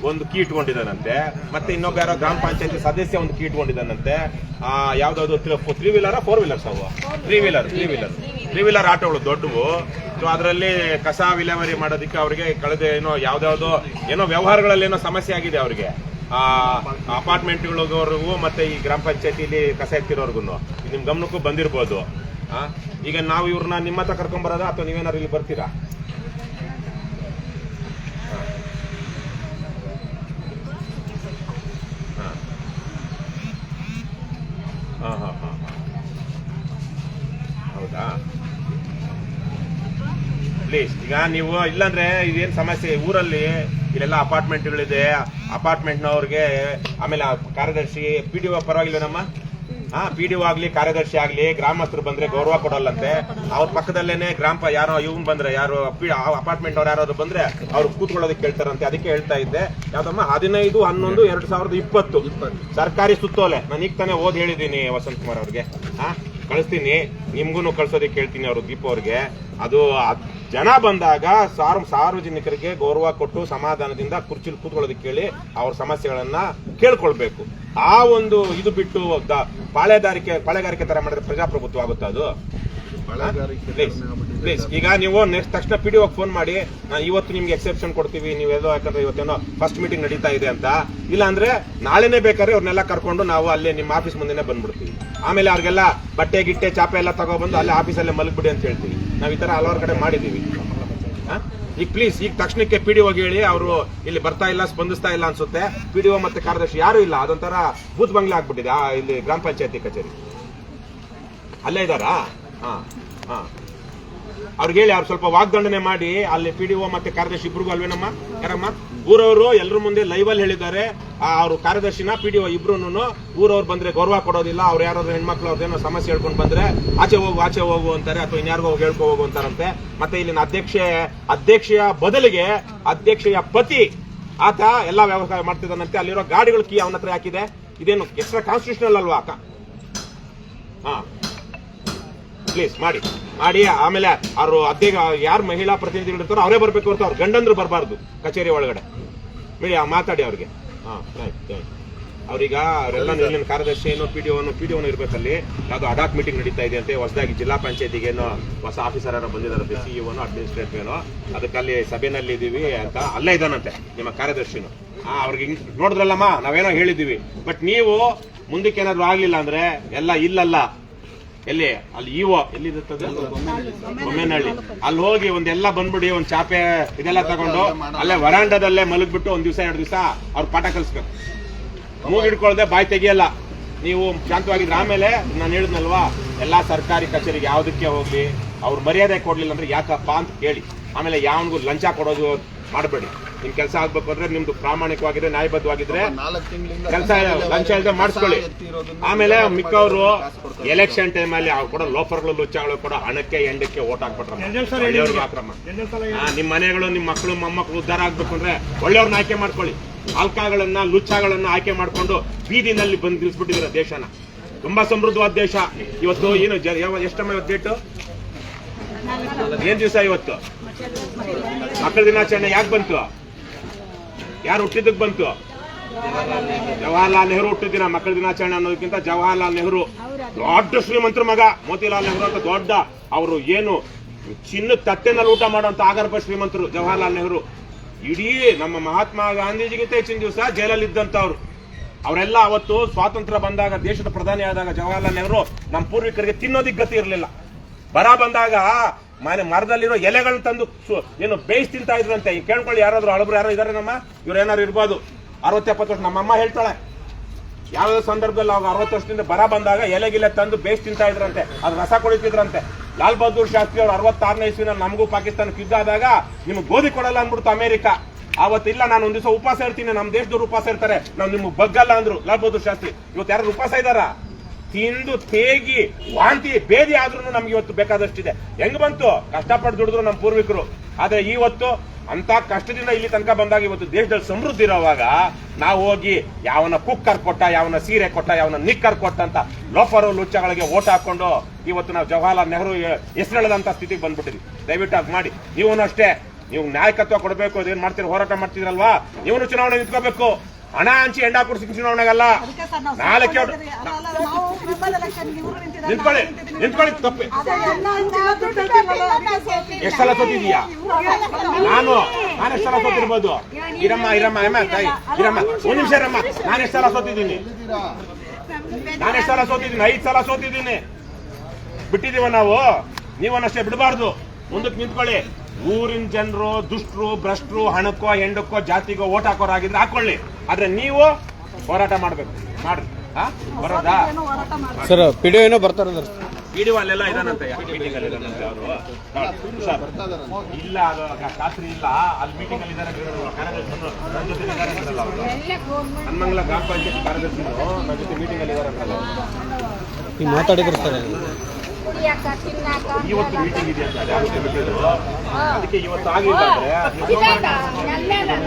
Speaker 1: ಒಂದು ಕೀ ಇಟ್ಕೊಂಡಿದ್ದಾನಂತೆ. ಮತ್ತೆ ಇನ್ನೊಬ್ಬ ಯಾರೋ ಗ್ರಾಮ ಪಂಚಾಯತಿ ಸದಸ್ಯ ಒಂದು ಕೀ ಇಟ್ಕೊಂಡಿದ್ದಾನಂತೆ. ಆ, ಯಾವ್ದಾದ್ರು ತ್ರೀ ವೀಲರ್ ಫೋರ್ ವೀಲರ್ಸ್ ಅವು. Three wheeler three wheeler three wheeler ಆಟೋಗಳು ದೊಡ್ಡವು. ಸೊ ಅದರಲ್ಲಿ ಕಸ ವಿಲೇವಾರಿ ಮಾಡೋದಕ್ಕೆ ಅವರಿಗೆ ಕಳೆದ ಏನೋ ಯಾವ್ದಾವ್ದೋ ಏನೋ ವ್ಯವಹಾರಗಳಲ್ಲಿ ಏನೋ ಸಮಸ್ಯೆ ಆಗಿದೆ ಅವರಿಗೆ. ಆ, ಅಪಾರ್ಟ್ಮೆಂಟ್ಗಳಿಗೋರ್ಗೂ ಮತ್ತೆ ಈ ಗ್ರಾಮ ಪಂಚಾಯತಿಲಿ ಕಸ ಎತ್ತಿರೋರ್ಗು ನಿಮ್ ಗಮನಕ್ಕೂ ಬಂದಿರ್ಬೋದು. ಈಗ ನಾವು ಇವ್ರನ್ನ ನಿಮ್ಮ ಹತ್ರ ಕರ್ಕೊಂಡ್ ಬರೋದಾ ಅಥವಾ ನೀವೇನಾದ್ರು ಇಲ್ಲಿ ಬರ್ತೀರಾ? ಹಾ ಹೌದಾ? ಪ್ಲೀಸ್ ಈಗ ನೀವು ಇಲ್ಲಾಂದ್ರೆ ಇದೇನ್ ಸಮಸ್ಯೆ? ಊರಲ್ಲಿ ಇಲ್ಲೆಲ್ಲ ಅಪಾರ್ಟ್ಮೆಂಟ್ಗಳಿದೆ ಅಪಾರ್ಟ್ಮೆಂಟ್ನವ್ರಿಗೆ ಆಮೇಲೆ ಕಾರ್ಯದರ್ಶಿ ಪಿ ಡಿ ಓ ಪರವಾಗಿಲ್ಲ ನಮ್ಮ ಹಾ ಪಿ ಡಿ ಆಗ್ಲಿ, ಕಾರ್ಯದರ್ಶಿ ಆಗ್ಲಿ, ಗ್ರಾಮಸ್ಥರು ಬಂದ್ರೆ ಗೌರವ ಕೊಡಲ್ಲಂತೆ. ಅವ್ರ ಪಕ್ಕದಲ್ಲೇನೆ ಗ್ರಾಮ, ಯಾರೋ ಇವ್ನ್ ಬಂದ್ರೆ, ಯಾರು ಅಪಾರ್ಟ್ಮೆಂಟ್ ಅವ್ರು ಯಾರಾದ್ರು ಬಂದ್ರೆ ಅವ್ರು ಕೂತ್ಕೊಳ್ಳೋದಕ್ಕೆ ಕೇಳ್ತಾರಂತೆ. ಅದಕ್ಕೆ ಹೇಳ್ತಾ ಇದ್ದೆ. ಯಾವ್ದಮ್ಮ? ಹದಿನೈದು, ಹನ್ನೊಂದು, ಎರಡ್ ಸಾವಿರದ ಇಪ್ಪತ್ತು. ಸರ್ಕಾರಿ ಸುತ್ತೋಲೆ. ನಾನು ಈಗ ತಾನೇ ಓದ್ ಹೇಳಿದ್ದೀನಿ ವಸಂತ್ ಕುಮಾರ್ ಅವ್ರಿಗೆ. ಹಾ ಕಳಿಸ್ತೀನಿ. ನಿಮ್ಗೂ ಕಳ್ಸೋದಕ್ಕೆ ಹೇಳ್ತೀನಿ ಅವರು ದೀಪ ಅವ್ರಿಗೆ. ಅದು ಜನ ಬಂದಾಗ ಸಾರ್ ಸಾರ್ವಜನಿಕರಿಗೆ ಗೌರವ ಕೊಟ್ಟು ಸಮಾಧಾನದಿಂದ ಕುರ್ಚಿಲಿ ಕೂತ್ಕೊಳ್ಳೋದಕ್ಕೆ ಕೇಳಿ ಅವ್ರ ಸಮಸ್ಯೆಗಳನ್ನ ಕೇಳ್ಕೊಳ್ಬೇಕು. ಆ ಒಂದು ಇದು ಬಿಟ್ಟು ಪಾಳೆದಾರಿಕೆ ಪಾಳೆಗಾರಿಕೆ ತರ ಮಾಡಿದ್ರೆ ಪ್ರಜಾಪ್ರಭುತ್ವ ಆಗುತ್ತೆ ಅದು? ಪ್ಲೀಸ್ ಪ್ಲೀಸ್ ಈಗ ನೀವು ನೆಕ್ಸ್ಟ್ ತಕ್ಷಣ ಪಿ ಡಿ ಫೋನ್ ಮಾಡಿ ನಾನು ಇವತ್ತು ನಿಮ್ಗೆ ಎಕ್ಸೆಪ್ಷನ್ ಕೊಡ್ತೀವಿ ನೀವು ಎಲ್ಲೋ ಯಾಕಂದ್ರೆ ಇವತ್ತೇನೋ ಫಸ್ಟ್ ಮೀಟಿಂಗ್ ನಡೀತಾ ಇದೆ ಅಂತ. ಇಲ್ಲ ಅಂದ್ರೆ ನಾಳೆನೇ ಬೇಕಾದ್ರೆ ಅವ್ರನ್ನೆಲ್ಲ ಕರ್ಕೊಂಡು ನಾವು ಅಲ್ಲೇ ನಿಮ್ಮ ಆಫೀಸ್ ಮುಂದೆನೆ ಬಂದ್ಬಿಡ್ತೀವಿ. ಆಮೇಲೆ ಅವ್ರಿಗೆಲ್ಲ ಬಟ್ಟೆ ಗಿಟ್ಟೆ ಚಾಪೆ ಎಲ್ಲ ತಗೊಬಂದು ಅಲ್ಲೇ ಆಫೀಸಲ್ಲೇ ಮಲಗ್ಬಿಡಿ ಅಂತ ಹೇಳ್ತೀವಿ. ನಾವು ಈ ತರ ಹಲವಾರು ಕಡೆ ಮಾಡಿದೀವಿ? ಈಗ ಪ್ಲೀಸ್ ಈಗ ತಕ್ಷಣಕ್ಕೆ ಪಿ ಡಿ ಹೇಳಿ ಅವರು ಇಲ್ಲಿ ಬರ್ತಾ ಇಲ್ಲ, ಸ್ಪಂದಿಸ್ತಾ ಇಲ್ಲ ಅನ್ಸುತ್ತೆ. ಪಿ ಡಿ ಮತ್ತೆ ಕಾರ್ಯದರ್ಶಿ ಯಾರು ಇಲ್ಲ, ಅದೊಂಥರ ಬೂತ್ ಬಂಗ್ಲೆ ಆಗ್ಬಿಟ್ಟಿದೆ ಇಲ್ಲಿ ಗ್ರಾಮ ಪಂಚಾಯತಿ ಕಚೇರಿ. ಅಲ್ಲೇ ಇದ್ದಾರಾ? ಹಾ ಹಾ. ಅವ್ರಿಗೆ ಹೇಳಿ, ಅವ್ರು ಸ್ವಲ್ಪ ವಾಗ್ದಂಡನೆ ಮಾಡಿ, ಅಲ್ಲಿ ಪಿ ಡಿ ಮತ್ತೆ ಕಾರ್ಯದರ್ಶಿ ಇಬ್ರಿಗೂ ಅಲ್ವೇನಮ್ಮ? ಯಾರಮ್ಮ? ಊರವರು ಎಲ್ಲರ ಮುಂದೆ ಲೈವ್ ಅಲ್ಲಿ ಹೇಳಿದ್ದಾರೆ. ಅವರು ಕಾರ್ಯದರ್ಶಿನ ಪಿ ಡಿ ಒ ಇಬ್ರು ಊರವ್ರು ಬಂದ್ರೆ ಗೌರವ ಕೊಡೋದಿಲ್ಲ, ಅವ್ರು ಯಾರಾದ್ರೂ ಹೆಣ್ಮಕ್ಳು, ಅವ್ರದ್ದೇನೋ ಸಮಸ್ಯೆ ಹೇಳ್ಕೊಂಡು ಬಂದ್ರೆ ಆಚೆ ಹೋಗು ಆಚೆ ಹೋಗು ಅಂತಾರೆ ಅಥವಾ ಇನ್ಯಾರಿಗೋ ಹೋಗಿ, ಹೇಳ್ಕೊ ಹೋಗು ಅಂತಾರಂತೆ. ಮತ್ತೆ ಇಲ್ಲಿನ ಅಧ್ಯಕ್ಷೆ, ಅಧ್ಯಕ್ಷೆಯ ಬದಲಿಗೆ ಅಧ್ಯಕ್ಷೆಯ ಪತಿ ಆತ ಎಲ್ಲಾ ವ್ಯವಹಾರ ಮಾಡ್ತಿದ್ದಾನಂತೆ. ಅಲ್ಲಿರೋ ಗಾಡಿಗಳು ಕೀ ಅವನ ಹತ್ರ ಹಾಕಿದೆ. ಇದೇನು ಎಕ್ಸ್ಟ್ರಾ ಕಾನ್ಸ್ಟಿಟ್ಯೂಷನಲ್ ಅಲ್ವಾ ಆತ? ಹಾ. ಪ್ಲೀಸ್ ಮಾಡಿ. ಮಾಡಿ ಆಮೇಲೆ ಅವರು ಅಧ್ಯಕ್ಷ ಯಾರು ಮಹಿಳಾ ಪ್ರತಿನಿಧಿಗಳು ಇರ್ತಾರೋ ಅವರೇ ಬರಬೇಕು ಅಂತ ಅವ್ರು ಗಂಡಂದ್ರು ಬರಬಾರ್ದು ಕಚೇರಿ ಒಳಗಡೆ. ಬಿಡಿ ಆ ಮಾತಾಡಿ ಅವ್ರಿಗೆ. ಹಾಂ ಆಯ್ತು ಆಯ್ತು. ಅವ್ರೀಗ ಅವರೆಲ್ಲ ಕಾರ್ಯದರ್ಶಿ ಏನೋ ಪಿ ಡಿ ಒನು ಪಿ ಡಿ ಒನ್ ಇರಬೇಕಲ್ಲಿ. ಯಾವುದು ಅಡಾಕ್ ಮೀಟಿಂಗ್ ನಡೀತಾ ಇದೆ ಅಂತೆ ಹೊಸದಾಗಿ ಜಿಲ್ಲಾ ಪಂಚಾಯತಿಗೆ ಏನೋ ಹೊಸ ಆಫೀಸರ್ ಏನೋ ಬಂದಿದ್ದಾರೆ ಸಿ ಇಒನು ಅಡ್ಮಿನಿಸ್ಟ್ರೇಟಿವ್ ಏನೋ. ಅದಕ್ಕೆ ಅಲ್ಲಿ ಸಭೆನಲ್ಲಿ ಇದೀವಿ ಅಂತ ಅಲ್ಲೇ ಇದ್ದಾನಂತೆ ನಿಮ್ಮ ಕಾರ್ಯದರ್ಶಿನು. ಹಾಂ ಅವ್ರಿಗೆ ಹಿಂಗ್ ನೋಡಿದ್ರಲ್ಲಮ್ಮ ನಾವೇನೋ ಹೇಳಿದ್ದೀವಿ. ಬಟ್ ನೀವು ಮುಂದಕ್ಕೆ ಏನಾದರೂ ಆಗಲಿಲ್ಲ ಅಂದರೆ ಎಲ್ಲ ಇಲ್ಲಲ್ಲ. ಎಲ್ಲಿ? ಅಲ್ಲಿ ಇಒ ಎಲ್ಲಿರುತ್ತದೆ? ಬೊಮ್ಮೆನಹಳ್ಳಿ. ಅಲ್ಲಿ ಹೋಗಿ ಒಂದೆಲ್ಲ ಬಂದ್ಬಿಡಿ, ಒಂದ್ ಚಾಪೆ ಇದೆಲ್ಲ ತಗೊಂಡು, ಅಲ್ಲೇ ವರಾಂಡದಲ್ಲೇ ಮಲಗ್ಬಿಟ್ಟು ಒಂದ್ ದಿವಸ, ಎರಡು ದಿವಸ ಅವ್ರ ಪಾಠ ಕಲ್ಸ್ಬೇಕು. ಮೂಗ್ ಹಿಡ್ಕೊಳ್ದೆ ಬಾಯಿ ತೆಗಿಯಲ್ಲ. ನೀವು ಶಾಂತವಾಗಿದ್ರೆ ಆಮೇಲೆ ನಾನು ಹೇಳಿದ್ನಲ್ವಾ, ಎಲ್ಲಾ ಸರ್ಕಾರಿ ಕಚೇರಿಗೆ ಯಾವ್ದಕ್ಕೆ ಹೋಗ್ಲಿ, ಅವ್ರು ಮರ್ಯಾದೆ ಕೊಡ್ಲಿಲ್ಲ ಅಂದ್ರೆ ಯಾಕಪ್ಪ ಅಂತ ಕೇಳಿ. ಆಮೇಲೆ ಯಾವನಿಗೂ ಲಂಚ ಕೊಡೋದು ಮಾಡಬೇಡಿ. ನಿಮ್ ಕೆಲಸ ಆಗ್ಬೇಕು ಅಂದ್ರೆ ನಿಮ್ದು ಪ್ರಾಮಾಣಿಕವಾಗಿದ್ರೆ ನ್ಯಾಯಬದ್ಧವಾಗಿದ್ರೆ
Speaker 2: ನಾಲ್ಕು ತಿಂಗಳಿಂದ
Speaker 1: ಕೆಲಸ ಲಂಚ ಇಲ್ಲದೆ ಮಾಡಿಸ್ಕೊಳ್ಳಿ ಆಮೇಲೆ ಮಿಕ್ಕವರು ಎಲೆಕ್ಷನ್ ಟೈಮ್ ಅಲ್ಲಿ ಅವ್ರು ಕೊಡೋ ಲೋಫರ್ಗಳು ಲುಚ್ಚಗಳು ಕೂಡ ಹಣಕ್ಕೆ ಎಂಡಕ್ಕೆ ಓಟ್ ಹಾಕ್ಬಿಟ್ರೆ ಒಳ್ಳೆಯವ್ರಿಗೆ ಆಕ್ರಮ. ಆ, ನಿಮ್ ಮನೆಗಳು ನಿಮ್ ಮಕ್ಕಳು ಮೊಮ್ಮಕ್ಕಳು ಉದ್ಧಾರ ಆಗ್ಬೇಕು ಅಂದ್ರೆ ಒಳ್ಳೆಯವ್ರನ್ನ ಆಯ್ಕೆ ಮಾಡ್ಕೊಳ್ಳಿ. ಅಲ್ಕಾಗಳನ್ನ ಲುಚ್ಚಾಗಳನ್ನ ಆಯ್ಕೆ ಮಾಡ್ಕೊಂಡು ಬೀದಿನಲ್ಲಿ ಬಂದು ನಿಲ್ಸ್ಬಿಟ್ಟಿದ್ರ ದೇಶನ. ತುಂಬಾ ಸಮೃದ್ಧವಾದ ದೇಶ. ಇವತ್ತು ಏನು ಎಷ್ಟಮ್ಮ ಇವತ್ತು ಡೇಟು? ಏನ್ ದಿವಸ ಇವತ್ತು? ಮಕ್ಕಳ ದಿನಾಚರಣೆ ಯಾಕೆ ಬಂತು? ಯಾರು ಹುಟ್ಟಿದ್ದಕ್ಕೆ ಬಂತು? ಜವಾಹರ್ಲಾಲ್ ನೆಹರು ಹುಟ್ಟಿದ ದಿನ, ಮಕ್ಕಳ ದಿನಾಚರಣೆ ಅನ್ನೋದಕ್ಕಿಂತ ಜವಾಹರ್ಲಾಲ್ ನೆಹರು ದೊಡ್ಡ ಶ್ರೀಮಂತರ ಮಗ, ಮೋತಿಲಾಲ್ ನೆಹರು ಅಂತ ದೊಡ್ಡ, ಅವರು ಏನು ಚಿನ್ನ ತಟ್ಟೆನಲ್ಲಿ ಊಟ ಮಾಡುವಂತ ಆಗರ್ಭ ಶ್ರೀಮಂತರು, ಜವಾಹರ್ಲಾಲ್ ನೆಹರು. ಇಡೀ ನಮ್ಮ ಮಹಾತ್ಮ ಗಾಂಧೀಜಿಗಿಂತ ಹೆಚ್ಚಿನ ದಿವಸ ಜೈಲಲ್ಲಿ ಇದ್ದಂತವ್ರು. ಅವರೆಲ್ಲ ಅವತ್ತು ಸ್ವಾತಂತ್ರ್ಯ ಬಂದಾಗ, ದೇಶದ ಪ್ರಧಾನಿ ಆದಾಗ ಜವಾಹರ್ಲಾಲ್ ನೆಹರು ನಮ್ಮ ಪೂರ್ವಿಕರಿಗೆ ತಿನ್ನೋದಿಕ್ ಗತಿ ಇರಲಿಲ್ಲ. ಬರ ಬಂದಾಗ ಮನೆ ಮರದಲ್ಲಿರೋ ಎಲೆಗಳು ತಂದು ಏನು ಬೇಯಿಸಿ ತಿಂತಾ ಇದ್ರಂತೆ. ಕೇಳ್ಕೊಳ್ಳಿ ಯಾರಾದ್ರೂ ಹಳಬ್ರು ಯಾರೋ ಇದಾರೆ ನಮ್ಮ? ಇವ್ರು ಏನಾರು ಇರ್ಬೋದು. ಅರವತ್ತೆಪ್ಪತ್ತು ವರ್ಷ ನಮ್ಮಮ್ಮ ಹೇಳ್ತಾಳೆ. ಯಾವ್ದೋ ಸಂದರ್ಭದಲ್ಲಿ ಅವಾಗ ಅರವತ್ತು ವರ್ಷದಿಂದ ಬರ ಬಂದಾಗ ಎಲೆಗಿಲೆ ತಂದು ಬೇಯಿಸಿ ತಿಂತಾ ಇದ್ರಂತೆ. ಅದು ರಸ ಕುಡಿತಿದ್ರಂತೆ. ಲಾಲ್ ಬಹದ್ದೂರ್ ಶಾಸ್ತ್ರಿ ಅವ್ರು ಅರವತ್ತಾರನೇ ಇಸ್ವಿನ ನಮಗೂ ಪಾಕಿಸ್ತಾನಕ್ಕೆ ಯುದ್ಧ ಆದಾಗ ನಿಮ್ಗೆ ಗೋಧಿ ಕೊಡಲ್ಲ ಅಂದ್ಬಿಡ್ತು ಅಮೆರಿಕ. ಅವತ್ತಿಲ್ಲ ನಾನು ಒಂದ್ ದಿವಸ ಉಪವಾಸ ಇರ್ತೀನಿ. ನಮ್ಮ ದೇಶದವ್ರು ಉಪವಾಸ ಇರ್ತಾರೆ. ನಾವು ನಿಮ್ಗೆ ಬಗ್ಗಲ್ಲ ಅಂದ್ರು. ಲಾಲ್ ಬಹದ್ದೂರ್ ಶಾಸ್ತ್ರಿ, ಇವತ್ತು ಯಾರು ಉಪವಾಸ ಇದಾರ ತಿಂದು ತೇಗಿ ವಾಂತಿ ಬೇದಿ ಆದ್ರೂ ನಮ್ಗೆ ಇವತ್ತು ಬೇಕಾದಷ್ಟಿದೆ. ಹೆಂಗ್ ಬಂತು? ಕಷ್ಟಪಟ್ಟು ದುಡಿದ್ರು ನಮ್ಮ ಪೂರ್ವಿಕರು. ಆದ್ರೆ ಇವತ್ತು ಅಂತ ಕಷ್ಟದಿಂದ ಇಲ್ಲಿ ತನಕ ಬಂದಾಗ ಇವತ್ತು ದೇಶದಲ್ಲಿ ಸಮೃದ್ಧಿ ಇರೋವಾಗ ನಾವು ಹೋಗಿ ಯಾವನ ಕುಕ್ಕರ್ ಕೊಟ್ಟ, ಯಾವನ ಸೀರೆ ಕೊಟ್ಟ, ಯಾವನ ನಿಕ್ಕರ್ ಕೊಟ್ಟ ಅಂತ ಲೋಫರು ಲುಚ್ಚಗಳಿಗೆ ಓಟ್ ಹಾಕೊಂಡು ಇವತ್ತು ನಾವು ಜವಾಹರ್ಲಾಲ್ ನೆಹರು ಹೆಸರೆಳೆದಂತ ಸ್ಥಿತಿಗೆ ಬಂದ್ಬಿಟ್ಟಿದ್ವಿ. ದಯವಿಟ್ಟು ಅದ್ ಮಾಡಿ. ನೀವು ಅಷ್ಟೇ ನೀವು ನಾಯಕತ್ವ ಕೊಡಬೇಕು, ಅದೇನ್ ಮಾಡ್ತೀರಿ, ಹೋರಾಟ ಮಾಡ್ತಿದ್ರಲ್ವಾ? ನೀವು ಚುನಾವಣೆ ನಿಂತ್ಕೋಬೇಕು. ಹಣ ಹಂಚಿ ಎಂಡ ಕೊಡ್ಸಿ ಚುನಾವಣೆಗಲ್ಲ ನಾಲ್ಕು ನಿಂತ್ಕೊಳ್ಳಿ. ನಿಂತ್ಕೊಳ್ಳಿ ತಪ್ಪಿ. ಎಷ್ಟು ಸಲ ಸೋತಿದೀಯಾ ನಾನು ನಾನು ಎಷ್ಟು ಸಲ ಸೋತಿರ್ಬೋದು? ಇರಮ್ಮ ಇರಮ್ಮ ಎಮ್ಮ ತಾಯಿ ಇರಮ್ಮ ಒಂದ್ ನಿಮಿಷ ಇರಮ್ಮ. ನಾನು ಎಷ್ಟು ಸಲ ಸೋತಿದ್ದೀನಿ? ನಾನು ಎಷ್ಟು ಸಲ ಸೋತಿದ್ದೀನಿ? ಐದು ಸಲ ಸೋತಿದ್ದೀನಿ. ಬಿಟ್ಟಿದೀವ ನಾವು? ನೀವನ್ನಷ್ಟೇ ಬಿಡಬಾರ್ದು. ಮುಂದಕ್ಕೆ ನಿಂತ್ಕೊಳ್ಳಿ. ಊರಿನ ಜನರು ದುಷ್ಟರು ಭ್ರಷ್ಟರು ಹಣಕ್ಕೋ ಹೆಂಡಕ್ಕೋ ಜಾತಿಗೋ ಓಟ್ ಹಾಕೋರಾಗಿದ್ರೆ ಹಾಕೊಳ್ಳಿ. ಆದ್ರೆ ನೀವು ಹೋರಾಟ ಮಾಡ್ಬೇಕು. ಮಾಡ್ರಿ. ಹಾ? ಬರೋದಾ?
Speaker 3: ಸರ್ ಪಿ ಡಿ ಏನೋ ಬರ್ತಾರ
Speaker 1: ವಿಡಿಯೋ ಅಲ್ಲೆಲ್ಲ ಇದಾನಂತೆ. ಮೀಟಿಂಗ್ ಅಲ್ಲಿ ಇದಾನಂತೆ ಅವರು ಇಲ್ಲ ಅದು ಖಾತ್ರಿ ಇಲ್ಲ. ಅಲ್ಲಿ ಮೀಟಿಂಗ್ ಅಲ್ಲಿ ಇದಾರೆ ಹನುಮಂಗಲ ಗ್ರಾಮ ಪಂಚಾಯತ್ ಕಾರ್ಯದರ್ಶಿಗಳು ನನ್ನ ಜೊತೆ ಮೀಟಿಂಗ್ ಅಲ್ಲಿ ಇದಾರೆ ಅಂತಲ್ಲ
Speaker 3: ಈಗ
Speaker 1: ಇವತ್ತು ಮೀಟಿಂಗ್ ಇದೆ ಅಂತ ಅದಕ್ಕೆ ಇವತ್ತು ಆಗಿಲ್ಲ ಅಂದ್ರೆ